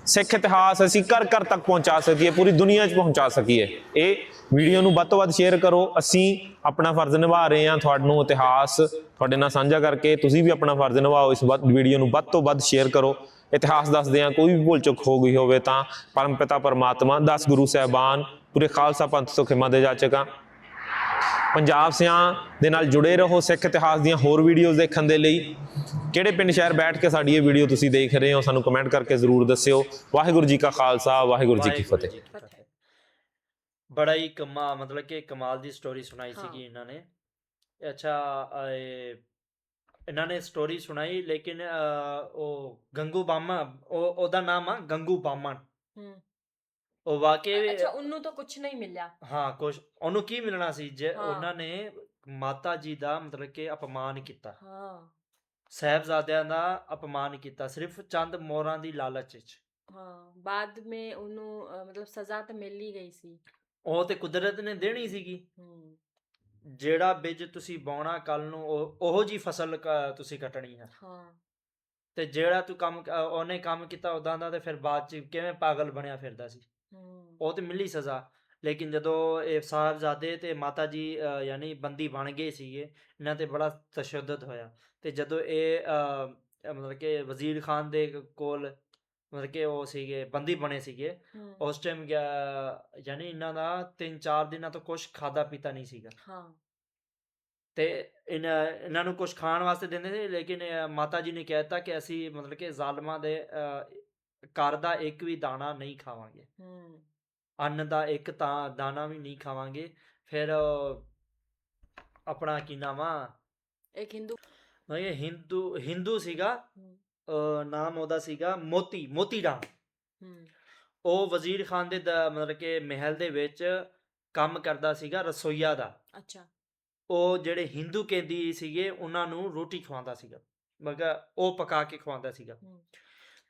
ਸਿੱਖ ਇਤਿਹਾਸ ਅਸੀਂ ਘਰ ਘਰ ਤੱਕ ਪਹੁੰਚਾ ਸਕੀਏ, ਪੂਰੀ ਦੁਨੀਆ 'ਚ ਪਹੁੰਚਾ ਸਕੀਏ। ਇਹ ਵੀਡੀਓ ਨੂੰ ਵੱਧ ਤੋਂ ਵੱਧ ਸ਼ੇਅਰ ਕਰੋ। ਅਸੀਂ ਆਪਣਾ ਫਰਜ਼ ਨਿਭਾ ਰਹੇ ਹਾਂ ਤੁਹਾਨੂੰ ਇਤਿਹਾਸ ਤੁਹਾਡੇ ਨਾਲ ਸਾਂਝਾ ਕਰਕੇ, ਤੁਸੀਂ ਵੀ ਆਪਣਾ ਫਰਜ਼ ਨਿਭਾਓ, ਇਸ ਵੱਧ ਵੀਡੀਓ ਨੂੰ ਵੱਧ ਤੋਂ ਵੱਧ ਸ਼ੇਅਰ ਕਰੋ। ਇਤਿਹਾਸ ਦੱਸਦੇ ਹਾਂ ਕੋਈ ਵੀ ਭੁੱਲ ਚੁੱਕ ਹੋ ਗਈ ਹੋਵੇ ਤਾਂ ਪਰਮ ਪਿਤਾ ਪਰਮਾਤਮਾ 10 ਗੁਰੂ ਸਾਹਿਬਾਨ ਪੂਰੇ ਖਾਲਸਾ ਪੰਥ ਤੋਂ ਖਿਮਾ ਦੇ ਜਾਚਕਾਂ ਪੰਜਾਬ ਸਿਆਂ ਦੇ ਨਾਲ ਜੁੜੇ ਰਹੋ ਸਿੱਖ ਇਤਿਹਾਸ ਦੀਆਂ ਹੋਰ ਵੀਡੀਓਜ਼ ਦੇਖਣ ਦੇ ਲਈ। ਕਿਹੜੇ ਪਿੰਡ ਸ਼ਹਿਰ ਬੈਠ ਕੇ ਸਾਡੀ ਇਹ ਵੀਡੀਓ ਤੁਸੀਂ ਦੇਖ ਰਹੇ ਹੋ ਸਾਨੂੰ ਕਮੈਂਟ ਕਰਕੇ ਜ਼ਰੂਰ ਦੱਸਿਓ। ਵਾਹਿਗੁਰੂ ਜੀ ਕਾ ਖਾਲਸਾ ਵਾਹਿਗੁਰੂ ਜੀ ਕੀ ਫਤਿਹ। ਜੀ। ਬੜਾ ਹੀ ਕਮਾ ਮਤਲਬ ਕਿ ਕਮਾਲ ਦੀ ਸਟੋਰੀ ਸੁਣਾਈ। ਸੀਗੀ ਇਹਨਾਂ ਨੇ। ਅੱਛਾ ਇਹ ਇਹਨਾਂ ਨੇ ਸਟੋਰੀ ਸੁਣਾਈ ਲੇਕਿਨ ਉਹ ਗੰਗੂ ਬਾਮਾ ਉਹ ਉਹਦਾ ਨਾਮ ਆ ਗੰਗੂ ਬਾਮਨ ਹੂੰ। ਉਹ ਵਾਕਈ ਅੱਛਾ ਉਹਨੂੰ ਤਾਂ ਕੁਝ ਨਹੀਂ ਮਿਲਿਆ। ਹਾਂ ਕੁਛ ਉਹਨੂੰ ਕੀ ਮਿਲਣਾ ਸੀ ਜੇ। ਉਹਨਾਂ ਨੇ ਮਾਤਾ ਜੀ ਦਾ ਮਤਲਬ ਕਿ ਅਪਮਾਨ ਕੀਤਾ। ਹਾਂ। ਸਾਹਿਬਜ਼ਾਦਿਆਂ ਦਾ ਅਪਮਾਨ ਕੀਤਾ ਸਿਰਫ ਚੰਦ ਮੋਹਰਾਂ ਦੀ ਲਾਲਚ ਵਿੱਚ। ਹਾਂ ਬਾਅਦ ਵਿੱਚ ਉਹਨੂੰ ਮਤਲਬ ਸਜ਼ਾ ਤਾਂ ਮਿਲ ਹੀ ਗਈ ਸੀ। ਉਹ ਤੇ ਕੁਦਰਤ ਨੇ ਦੇਣੀ ਸੀਗੀ। ਹੂੰ। ਜਿਹੜਾ ਬੀਜ ਤੁਸੀਂ ਬਾਉਣਾ ਕੱਲ ਨੂੰ ਉਹ ਉਹੋ ਜੀ ਫਸਲ ਤੁਸੀਂ ਕੱਟਣੀ ਹੈ ਹਾਂ। ਤੇ ਜਿਹੜਾ ਤੂੰ ਕੰਮ ਉਹਨੇ ਕੰਮ ਕੀਤਾ ਉਦਾਂ ਦਾ ਤੇ ਫਿਰ ਬਾਅਦ ਚ ਕਿਵੇਂ ਪਾਗਲ ਬਣਿਆ ਫਿਰਦਾ ਸੀ। ਉਹ ਤੇ ਮਿਲੀ ਸਜ਼ਾ। ਲੇਕਿਨ ਜਦੋਂ ਇਹ ਸਾਹਿਬਜ਼ਾਦੇ ਤੇ ਮਾਤਾ ਜੀ ਯਾਨੀ ਬੰਦੀ ਬਣ ਗਏ ਸੀਗੇ ਇਹਨਾਂ ਤੇ ਬੜਾ ਤਸ਼ੱਦਦ ਹੋਇਆ। ਤੇ ਜਦੋਂ ਇਹ ਮਤਲਬ ਕਿ ਵਜ਼ੀਰ ਖਾਨ ਦੇ ਕੋਲ ਮਤਲਬ ਕਿ ਉਹ ਸੀਗੇ ਬੰਦੀ ਬਣੇ ਸੀਗੇ। ਉਸ ਟਾਈਮ ਯਾਨੀ ਇਹਨਾਂ ਦਾ 3-4 ਦਿਨਾਂ ਤੋਂ ਕੁਝ ਖਾਦਾ ਪੀਤਾ ਨਹੀਂ ਸੀਗਾ। ਹਾਂ। ਤੇ ਇਹਨਾਂ ਇਹਨਾਂ ਨੂੰ ਕੁਝ ਖਾਣ ਵਾਸਤੇ ਦਿੰਦੇ ਸੀ ਲੇਕਿਨ ਮਾਤਾ ਜੀ ਨੇ ਕਹਿ ਦਿੱਤਾ ਕਿ ਅਸੀਂ ਮਤਲਬ ਕਿ ਜ਼ਾਲਮਾਂ ਦੇ ਘਰ ਦਾ ਇੱਕ ਵੀ ਦਾਣਾ ਨਹੀਂ ਖਾਵਾਂਗੇ। ਹੂੰ। ਅੰਨ ਦਾ ਇੱਕ ਤਾਂ ਦਾਣਾ ਵੀ ਨਹੀਂ ਖਾਵਾਂਗੇ। ਫਿਰ ਆਪਣਾ ਕੀ ਨਾਮ ਆ? ਇੱਕ ਹਿੰਦੂ। ਕਿ ਹਿੰਦੂ ਹਿੰਦੂ ਸੀਗਾ। ਨਾਮ ਉਹਦਾ ਸੀਗਾ ਮੋਤੀ ਮੋਤੀ ਰਾਮ। ਹੂੰ। ਉਹ ਵਜ਼ੀਰ ਖਾਨ ਦੇ ਦ- ਮਤਲਬ ਕਿ ਮਹਿਲ ਦੇ ਵਿੱਚ ਕੰਮ ਕਰਦਾ ਸੀਗਾ ਰਸੋਈਆ ਦਾ। ਅੱਛਾ। ਉਹ ਜਿਹੜੇ ਹਿੰਦੂ ਕੈਦੀ ਸੀਗੇ ਉਹਨਾਂ ਨੂੰ ਰੋਟੀ ਖਵਾਉਂਦਾ ਸੀਗਾ। ਮਗਰ ਉਹ ਪਕਾ ਕੇ ਖਵਾਉਂਦਾ ਸੀਗਾ। ਹੂੰ।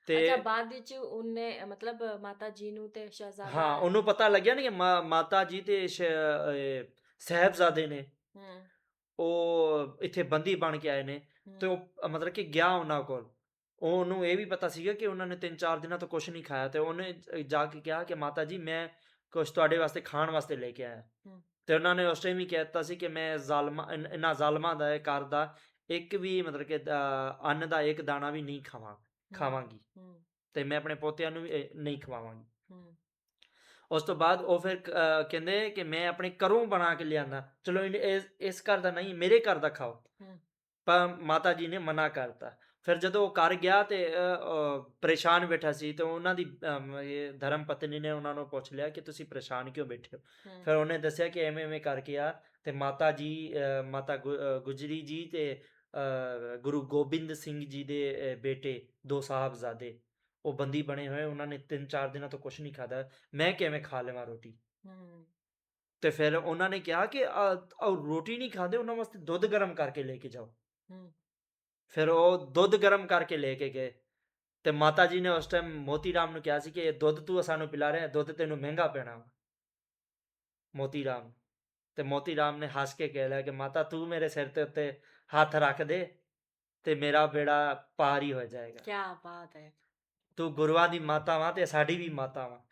ਤੇ ਅੱਛਾ ਬਾਅਦ ਵਿੱਚ ਉਹਨੇ ਮਤਲਬ ਮਾਤਾ ਜੀ ਨੂੰ ਤੇ ਸ਼ਹਿਜ਼ਾਦਾ ਹਾਂ ਉਹਨੂੰ ਪਤਾ ਲੱਗਿਆ ਨਾ ਕਿ ਮਾ- ਮਾਤਾ ਜੀ ਤੇ ਸ਼- ਸਾਹਿਬਜ਼ਾਦੇ ਨੇ। ਹੂੰ, ਉਹ ਇੱਥੇ ਬੰਦੀ ਬਣ ਕੇ ਆਏ ਨੇ। ਹੂੰ, ਤੇ ਉਹ ਮਤਲਬ ਕਿ ਗਿਆ ਉਹਨਾਂ ਕੋਲ। ਉਹਨੂੰ ਇਹ ਵੀ ਪਤਾ ਸੀਗਾ ਕਿ ਉਹਨਾਂ ਨੇ 3-4 ਦਿਨਾਂ ਤੋਂ ਕੁਝ ਨਹੀਂ ਖਾਇਆ ਤੇ ਉਹਨੇ ਜਾ ਕੇ ਕਿਹਾ ਕਿ ਮਾਤਾ ਜੀ ਮੈਂ ਕੁਝ ਤੁਹਾਡੇ ਵਾਸਤੇ ਖਾਣ ਵਾਸਤੇ ਲੈ ਕੇ ਆਇਆ। ਤੇ ਉਹਨਾਂ ਨੇ ਉਸ ਟਾਈਮ ਹੀ ਕਹਿਤਾ ਸੀ ਕਿ ਮੈਂ ਜ਼ਾਲਮਾ ਇਨਾ ਜ਼ਾਲਮਾ ਦਾ ਕਰ ਦਾ ਇੱਕ ਵੀ ਮਤਲਬ ਕਿ ਅੰਨ ਦਾ ਇੱਕ ਦਾਣਾ ਵੀ ਨਹੀਂ ਖਾਵਾਂ ਖਾਵਾਂਗੀ। ਤੇ ਮੈਂ ਆਪਣੇ ਪੋਤਿਆਂ ਨੂੰ ਵੀ ਨਹੀਂ ਖਵਾਵਾਂਗੀ। ਉਸ ਤੋਂ ਬਾਅਦ ਉਹ ਫਿਰ ਕਹਿੰਦੇ ਕਿ ਮੈਂ ਆਪਣੇ ਘਰੋਂ ਬਣਾ ਕੇ ਲਿਆਂਦਾ। ਚਲੋ ਇਸ ਘਰ ਦਾ ਨਹੀਂ ਮੇਰੇ ਘਰ ਦਾ ਖਾਓ। ਪਰ ਮਾਤਾ ਜੀ ਨੇ ਮਨਾ ਕਰਤਾ ਫਿਰ ਜਦੋਂ ਉਹ ਕਰ ਗਿਆ ਤੇ ਪਰੇਸ਼ਾਨ ਬੈਠਾ ਸੀ ਤੇ ਉਹਨਾਂ ਦੀ ਧਰਮ ਪਤਨੀ ਨੇ ਉਹਨਾਂ ਨੂੰ ਪੁੱਛ ਲਿਆ ਕਿ ਤੁਸੀਂ ਪਰੇਸ਼ਾਨ ਕਿਉਂ ਬੈਠੇ ਹੋ? ਫਿਰ ਉਹਨੇ ਦੱਸਿਆ ਕਿ ਐਵੇਂ ਐਵੇਂ ਕਰਕੇ ਆ ਤੇ ਮਾਤਾ ਜੀ ਮਾਤਾ ਗੁਜਰੀ ਜੀ ਤੇ ਗੁਰੂ ਗੋਬਿੰਦ ਸਿੰਘ ਜੀ ਦੇ ਬੇਟੇ ਦੋ ਸਾਹਿਬਜ਼ਾਦੇ ਉਹ ਬੰਦੀ ਬਣੇ ਹੋਏ ਉਹਨਾਂ ਨੇ 3-4 ਦਿਨਾਂ ਤੋਂ ਕੁਝ ਨਹੀਂ ਖਾਦਾ ਮੈਂ ਕਿਵੇਂ ਖਾ ਲਵਾਂ ਰੋਟੀ? ਤੇ ਫਿਰ ਉਹਨਾਂ ਨੇ ਕਿਹਾ ਕਿ ਰੋਟੀ ਨਹੀਂ ਖਾਦੇ ਉਹਨਾਂ ਵਾਸਤੇ ਦੁੱਧ ਗਰਮ ਕਰਕੇ ਲੈ ਕੇ ਜਾਓ। ਫਿਰ ਉਹ ਦੁੱਧ ਗਰਮ ਕਰਕੇ ਲੈ ਕੇ ਗਏ ਤੇ ਮਾਤਾ ਜੀ ਨੇ ਉਸ ਟਾਈਮ ਮੋਤੀ ਰਾਮ ਨੂੰ ਕਿਹਾ ਸੀ ਕਿ ਇਹ ਦੁੱਧ ਤੂੰ ਸਾਨੂੰ ਪਿਲਾ ਰਿਹਾ ਦੁੱਧ ਤੈਨੂੰ ਮਹਿੰਗਾ ਪੈਣਾ ਮੋਤੀ ਰਾਮ ਤੇ ਮੋਤੀ ਰਾਮ ਨੇ ਹੱਸ ਕੇ ਕਹਿ ਲਿਆ ਕਿ ਮਾਤਾ ਤੂੰ ਮੇਰੇ ਸਿਰ ਤੇ ਉੱਤੇ ਹੱਥ ਰੱਖ ਦੇ ਤੇ ਮੇਰਾ ਬੇੜਾ ਪਾਰ ਹੀ ਹੋ ਜਾਏਗਾ। ਕੀ ਬਾਤ ਹੈ। ਤੂੰ ਗੁਰੂਆਂ ਦੀ ਮਾਤਾ ਵਾ ਤੇ ਸਾਡੀ ਵੀ ਮਾਤਾ ਵਾ।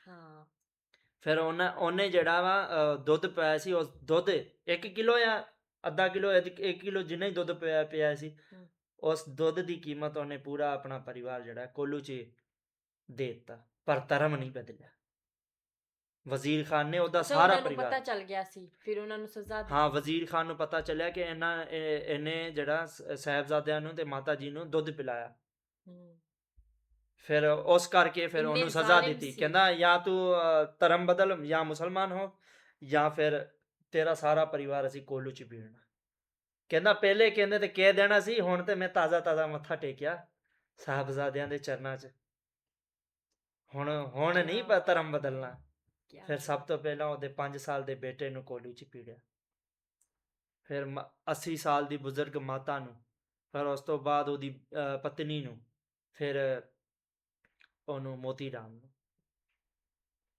ਫਿਰ ਉਹਨਾਂ ਉਹਨੇ ਜਿਹੜਾ ਵਾ ਦੁੱਧ ਪਾਇਆ ਸੀ ਉਹ ਦੁੱਧ 1 ਕਿਲੋ ਜਾਂ ਅੱਧਾ ਕਿਲੋ 1 ਕਿਲੋ ਜਿੰਨਾ ਹੀ ਦੁੱਧ ਪਿਆ ਪਿਆ ਸੀ ਉਸ ਦੁੱਧ ਦੀ ਕੀਮਤ ਉਹਨੇ ਪੂਰਾ ਆਪਣਾ ਪਰਿਵਾਰ ਜਿਹੜਾ ਕੋਲੂ 'ਚ ਦੇ ਦਿੱਤਾ ਪਰ ਧਰਮ ਨਹੀਂ ਬਦਲਿਆ। ਵਜ਼ੀਰ ਖਾਨ ਨੇ ਉਹਦਾ ਸਾਰਾ ਨੂੰ ਪਤਾ ਪਰਿਵਾਰ ਚੱਲ ਗਿਆ ਸੀ ਫਿਰ ਉਹਨਾਂ ਨੂੰ ਸਜ਼ਾ ਦਿੱਤੀ। ਹਾਂ ਵਜ਼ੀਰ ਖਾਨ ਨੂੰ ਪਤਾ ਚੱਲਿਆ ਕਿ ਇਹਨਾਂ ਇਹ- ਇਹਨੇ ਜਿਹੜਾ ਸਾਹਿਬਜ਼ਾਦਿਆਂ ਨੂੰ ਤੇ ਮਾਤਾ ਜੀ ਨੂੰ ਦੁੱਧ ਪਿਲਾਇਆ। ਫਿਰ ਉਸ ਕਰਕੇ ਫਿਰ ਉਹਨੂੰ ਸਜ਼ਾ ਦਿੱਤੀ। ਕਹਿੰਦਾ ਜਾਂ ਤੂੰ ਧਰਮ ਬਦਲ ਜਾਂ ਮੁਸਲਮਾਨ ਹੋ ਜਾਂ ਫਿਰ ਤੇਰਾ ਸਾਰਾ ਪਰਿਵਾਰ ਅਸੀਂ ਕੋਲੂ ਚ ਪੀੜਨਾ। ਕਹਿੰਦਾ ਪਹਿਲੇ ਕਹਿੰਦੇ ਤੇ ਕਹਿ ਦੇਣਾ ਸੀ ਹੁਣ ਤੇ ਮੈਂ ਤਾਜ਼ਾ ਤਾਜ਼ਾ ਮੱਥਾ ਟੇਕਿਆ ਸਾਹਿਬਜ਼ਾਦਿਆਂ ਦੇ ਚਰਨਾਂ 'ਚ। ਹੁਣ ਹੁਣ ਨਹੀਂ ਧਰਮ ਬਦਲਣਾ। ਫਿਰ ਸਭ ਤੋਂ ਪਹਿਲਾਂ ਉਹਦੇ 5 ਸਾਲ ਦੇ ਬੇਟੇ ਨੂੰ ਕੋਲੀ 'ਚ ਪੀੜਿਆ। ਫਿਰ 80 ਸਾਲ ਦੀ ਬਜ਼ੁਰਗ ਮਾਤਾ ਨੂੰ ਫਿਰ ਉਸ ਤੋਂ ਬਾਅਦ ਉਹਦੀ ਪਤਨੀ ਨੂੰ ਫਿਰ ਉਹਨੂੰ ਮੋਤੀ ਰਾਮ ਨੂੰ।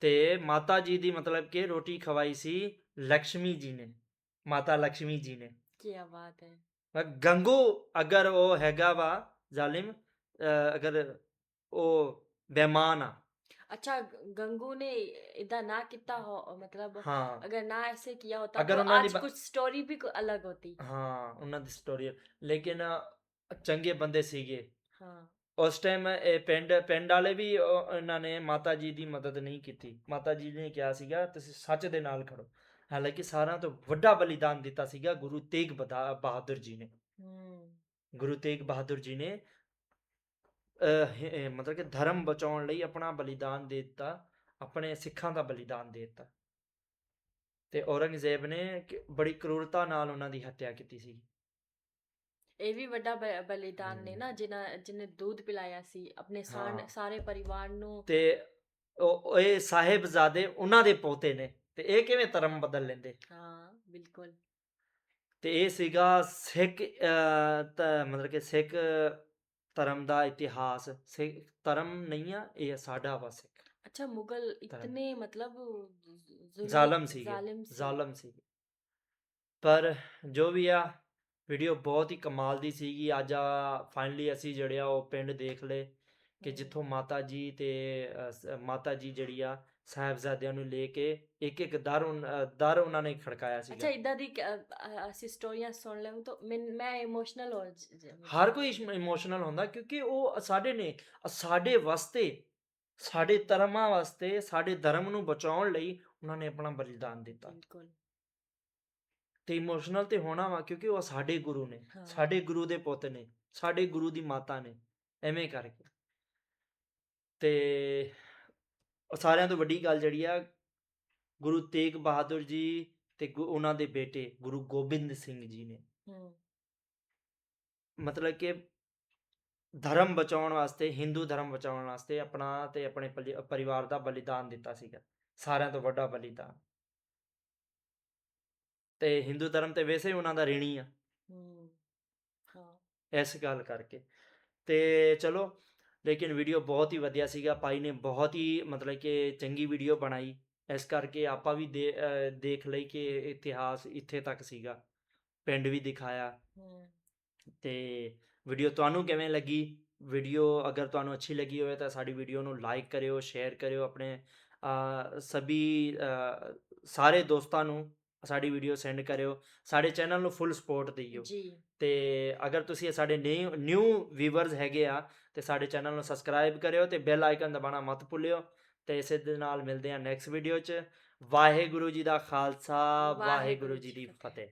ਤੇ ਮਾਤਾ ਜੀ ਦੀ ਮਤਲਬ ਕਿ ਰੋਟੀ ਖਵਾਈ ਸੀ ਲక్ష్ਮੀ ਜੀ ਨੇ ਮਾਤਾ ਲక్ష్ਮੀ ਜੀ ਨੇ। क्या बात है ਅ, ਗੰਗੂ ਅਗਰ ਉਹ ਹੈਗਾ ਵਾ ਜ਼ਾਲਿਮ ਅ, ਅਗਰ ਉਹ ਬੇਮਾਨ ਆ अच्छा ग- गंगू ने इदा ना किता हो मतलब ਹਾਂ अगर ना ऐसे किया होता अगर तो उन्होंने आज बा- कुछ स्टोरी भी को- अलग होती ਹਾਂ ਉਹਨਾਂ ਦੀ ਸਟੋਰੀ ਲੇਕਿਨ ਚੰਗੇ ਬੰਦੇ ਸੀਗੇ हाँ ਉਸ ਟਾਈਮ ਇਹ ਪਿੰਡ ਪਿੰਡ ਵਾਲੇ ਵੀ ਉਹ- ਇਹਨਾਂ ਨੇ ਮਾਤਾ ਜੀ ਦੀ ਮਦਦ ਨਹੀਂ ਕੀਤੀ ਮਾਤਾ ਜੀ ਨੇ ਕਿਹਾ ਸੀਗਾ ਤੁਸੀਂ ਸੱਚ ਦੇ ਨਾਲ ਖੜੋ ਹਾਲਾਂਕਿ ਸਾਰਿਆਂ ਤੋਂ ਵੱਡਾ ਬਲੀਦਾਨ ਦਿੱਤਾ ਸੀਗਾ ਗੁਰੂ ਤੇਗ ਬਹਾਦਰ ਜੀ ਨੇ। ਗੁਰੂ ਤੇਗ ਬਹਾਦਰ ਜੀ ਨੇ ਮਤਲਬ ਕਿ ਧਰਮ ਬਚਾਉਣ ਲਈ ਆਪਣਾ ਬਲੀਦਾਨ ਦੇ ਦਿੱਤਾ ਆਪਣੇ ਸਿੱਖਾਂ ਦਾ ਬਲੀਦਾਨ ਦੇ ਦਿੱਤਾ। ਤੇ ਔਰੰਗਜ਼ੇਬ ਨੇ ਬੜੀ ਕਰੂਰਤਾ ਨਾਲ ਉਹਨਾਂ ਦੀ ਹੱਤਿਆ ਕੀਤੀ ਸੀ। ਇਹ ਵੀ ਵੱਡਾ ਬਲੀਦਾਨ ਨੇ ਨਾ ਜਿਨ੍ਹਾਂ ਜਿਨੇ ਦੁੱਧ ਪਿਲਾਇਆ ਸੀ ਆਪਣੇ ਸਾਰੇ ਪਰਿਵਾਰ ਨੂੰ। ਤੇ ਉਹ ਇਹ ਸਾਹਿਬਜ਼ਾਦੇ ਉਹਨਾਂ ਦੇ ਪੋਤੇ ਨੇ। ਤੇ ਇਹ ਕਿਵੇਂ ਧਰਮ ਬਦਲ ਲੈਂਦੇ? ਹਾਂ ਬਿਲਕੁਲ। ਤੇ ਇਹ ਸੀਗਾ ਸਿੱਖ ਮਤਲਬ ਕਿ ਸਿੱਖ ਧਰਮ ਦਾ ਇਤਿਹਾਸ। ਸਿੱਖ ਧਰਮ ਨਹੀਂ ਆ ਇਹ ਸਾਡਾ ਵਾ ਸਿੱਖ। ਅੱਛਾ ਮੁਗਲ ਇਤਨੇ ਮਤਲਬ ਜ਼ੁਲਮ- ਸੀ। ਜ਼ਾਲਮ ਸੀ ਪਰ ਜੋ ਵੀ ਆ ਵੀਡੀਓ ਬਹੁਤ ਹੀ ਕਮਾਲ ਦੀ ਸੀਗੀ। ਅੱਜ ਆ ਫਾਈਨਲੀ ਅਸੀਂ ਜਿਹੜੇ ਆ ਉਹ ਪਿੰਡ ਦੇਖ ਲਏ ਕਿ ਜਿੱਥੋਂ ਮਾਤਾ ਜੀ ਤੇ ਮਾਤਾ ਜੀ ਜਿਹੜੀ ਆ ਸਾਹਿਬਜ਼ਾਦਿਆਂ ਨੂੰ ਲੈ ਕੇ ਇੱਕ ਇੱਕ ਦਰ ਦਰ ਉਹਨਾਂ ਨੇ ਖੜਕਾਇਆ ਅੱਛਾ ਸੀਗਾ ਇਦਾਂ ਦੀ ਅਸੀਂ ਸਟੋਰੀਆਂ ਸੁਣ ਲੈਂ ਤਾਂ ਮੈਂ ਇਮੋਸ਼ਨਲ ਹੋ ਹਰ ਕੋਈ ਇਮੋਸ਼ਨਲ ਹੁੰਦਾ ਕਿਉਂਕਿ ਉਹ ਸਾਡੇ ਨੇ ਸਾਡੇ ਵਾਸਤੇ ਸਾਡੇ ਧਰਮਾਂ ਵਾਸਤੇ ਸਾਡੇ ਧਰਮ ਨੂੰ ਬਚਾਉਣ ਲਈ ਉਹਨਾਂ ਨੇ ਆਪਣਾ ਬਲੀਦਾਨ ਦਿੱਤਾ। ਬਿਲਕੁਲ। ਤੇ ਇਮੋਸ਼ਨਲ ਤੇ ਹੋਣਾ ਵਾ ਕਿਉਂਕਿ ਉਹ ਸਾਡੇ ਗੁਰੂ ਨੇ। ਸਾਡੇ ਗੁਰੂ ਦੇ ਪੁੱਤ ਨੇ ਸਾਡੇ ਗੁਰੂ ਦੀ ਮਾਤਾ ਨੇ ਐਵੇਂ ਕਰਕੇ। ਤੇ ਸਾਰਿਆਂ ਤੋਂ ਵੱਡੀ ਗੱਲ ਜਿਹੜੀ ਆ ਗੁਰੂ ਤੇਗ ਬਹਾਦਰ ਜੀ ਤੇ ਉਹਨਾਂ ਦੇ ਬੇਟੇ ਗੁਰੂ ਗੋਬਿੰਦ ਸਿੰਘ ਜੀ ਨੇ। ਮਤਲਬ ਕਿ ਧਰਮ ਬਚਾਉਣ ਵਾਸਤੇ ਹਿੰਦੂ ਧਰਮ ਬਚਾਉਣ ਵਾਸਤੇ ਆਪਣਾ ਤੇ ਆਪਣੇ ਪਰਿਵਾਰ ਦਾ ਬਲੀਦਾਨ ਦਿੱਤਾ ਸੀਗਾ। ਸਾਰਿਆਂ ਤੋਂ ਵੱਡਾ ਬਲੀਦਾਨ। ਤੇ ਹਿੰਦੂ ਧਰਮ ਤੇ ਵੈਸੇ ਹੀ ਉਹਨਾਂ ਦਾ ਰਿਣੀ ਆ। ਇਸ ਗੱਲ ਕਰਕੇ। ਤੇ ਚਲੋ ਲੇਕਿਨ ਵੀਡੀਓ ਬਹੁਤ ਹੀ ਵਧੀਆ ਸੀਗਾ। ਭਾਈ ਨੇ ਬਹੁਤ ਹੀ ਮਤਲਬ ਕਿ ਚੰਗੀ ਵੀਡੀਓ ਬਣਾਈ। ਇਸ ਕਰਕੇ ਆਪਾਂ ਵੀ ਦੇਖ ਲਈ ਕਿ ਇਤਿਹਾਸ ਇੱਥੇ ਤੱਕ ਸੀਗਾ ਪਿੰਡ ਵੀ ਦਿਖਾਇਆ। ਤੇ ਵੀਡੀਓ ਤੁਹਾਨੂੰ ਕਿਵੇਂ ਲੱਗੀ? ਵੀਡੀਓ ਅਗਰ ਤੁਹਾਨੂੰ ਅੱਛੀ ਲੱਗੀ ਹੋਵੇ ਤਾਂ ਸਾਡੀ ਵੀਡੀਓ ਨੂੰ ਲਾਈਕ ਕਰਿਓ ਸ਼ੇਅਰ ਕਰਿਓ ਆਪਣੇ ਸਭੀ ਸਾਰੇ ਦੋਸਤਾਂ ਨੂੰ ਸਾਡੀ ਵੀਡੀਓ ਸੈਂਡ ਕਰਿਓ ਸਾਡੇ ਚੈਨਲ ਨੂੰ ਫੁੱਲ ਸਪੋਰਟ ਦਿਓ। ਜੀ। ਤੇ ਅਗਰ ਤੁਸੀਂ ਸਾਡੇ ਨਿਊ ਨਿਊ ਵੀਵਰਸ ਹੈਗੇ ਆ ਤੇ ਸਾਡੇ ਚੈਨਲ ਨੂੰ ਸਬਸਕ੍ਰਾਈਬ ਕਰਿਓ ਤੇ ਬੈਲ ਆਈਕਨ ਦਬਾਉਣਾ ਮਤ ਭੁੱਲਿਓ। ਤੇ ਇਸੇ ਦੇ ਨਾਲ ਮਿਲਦੇ ਆ ਨੈਕਸਟ ਵੀਡੀਓ 'ਚ। ਵਾਹਿਗੁਰੂ ਜੀ ਦਾ ਖਾਲਸਾ ਵਾਹਿਗੁਰੂ ਜੀ ਦੀ ਫਤਿਹ।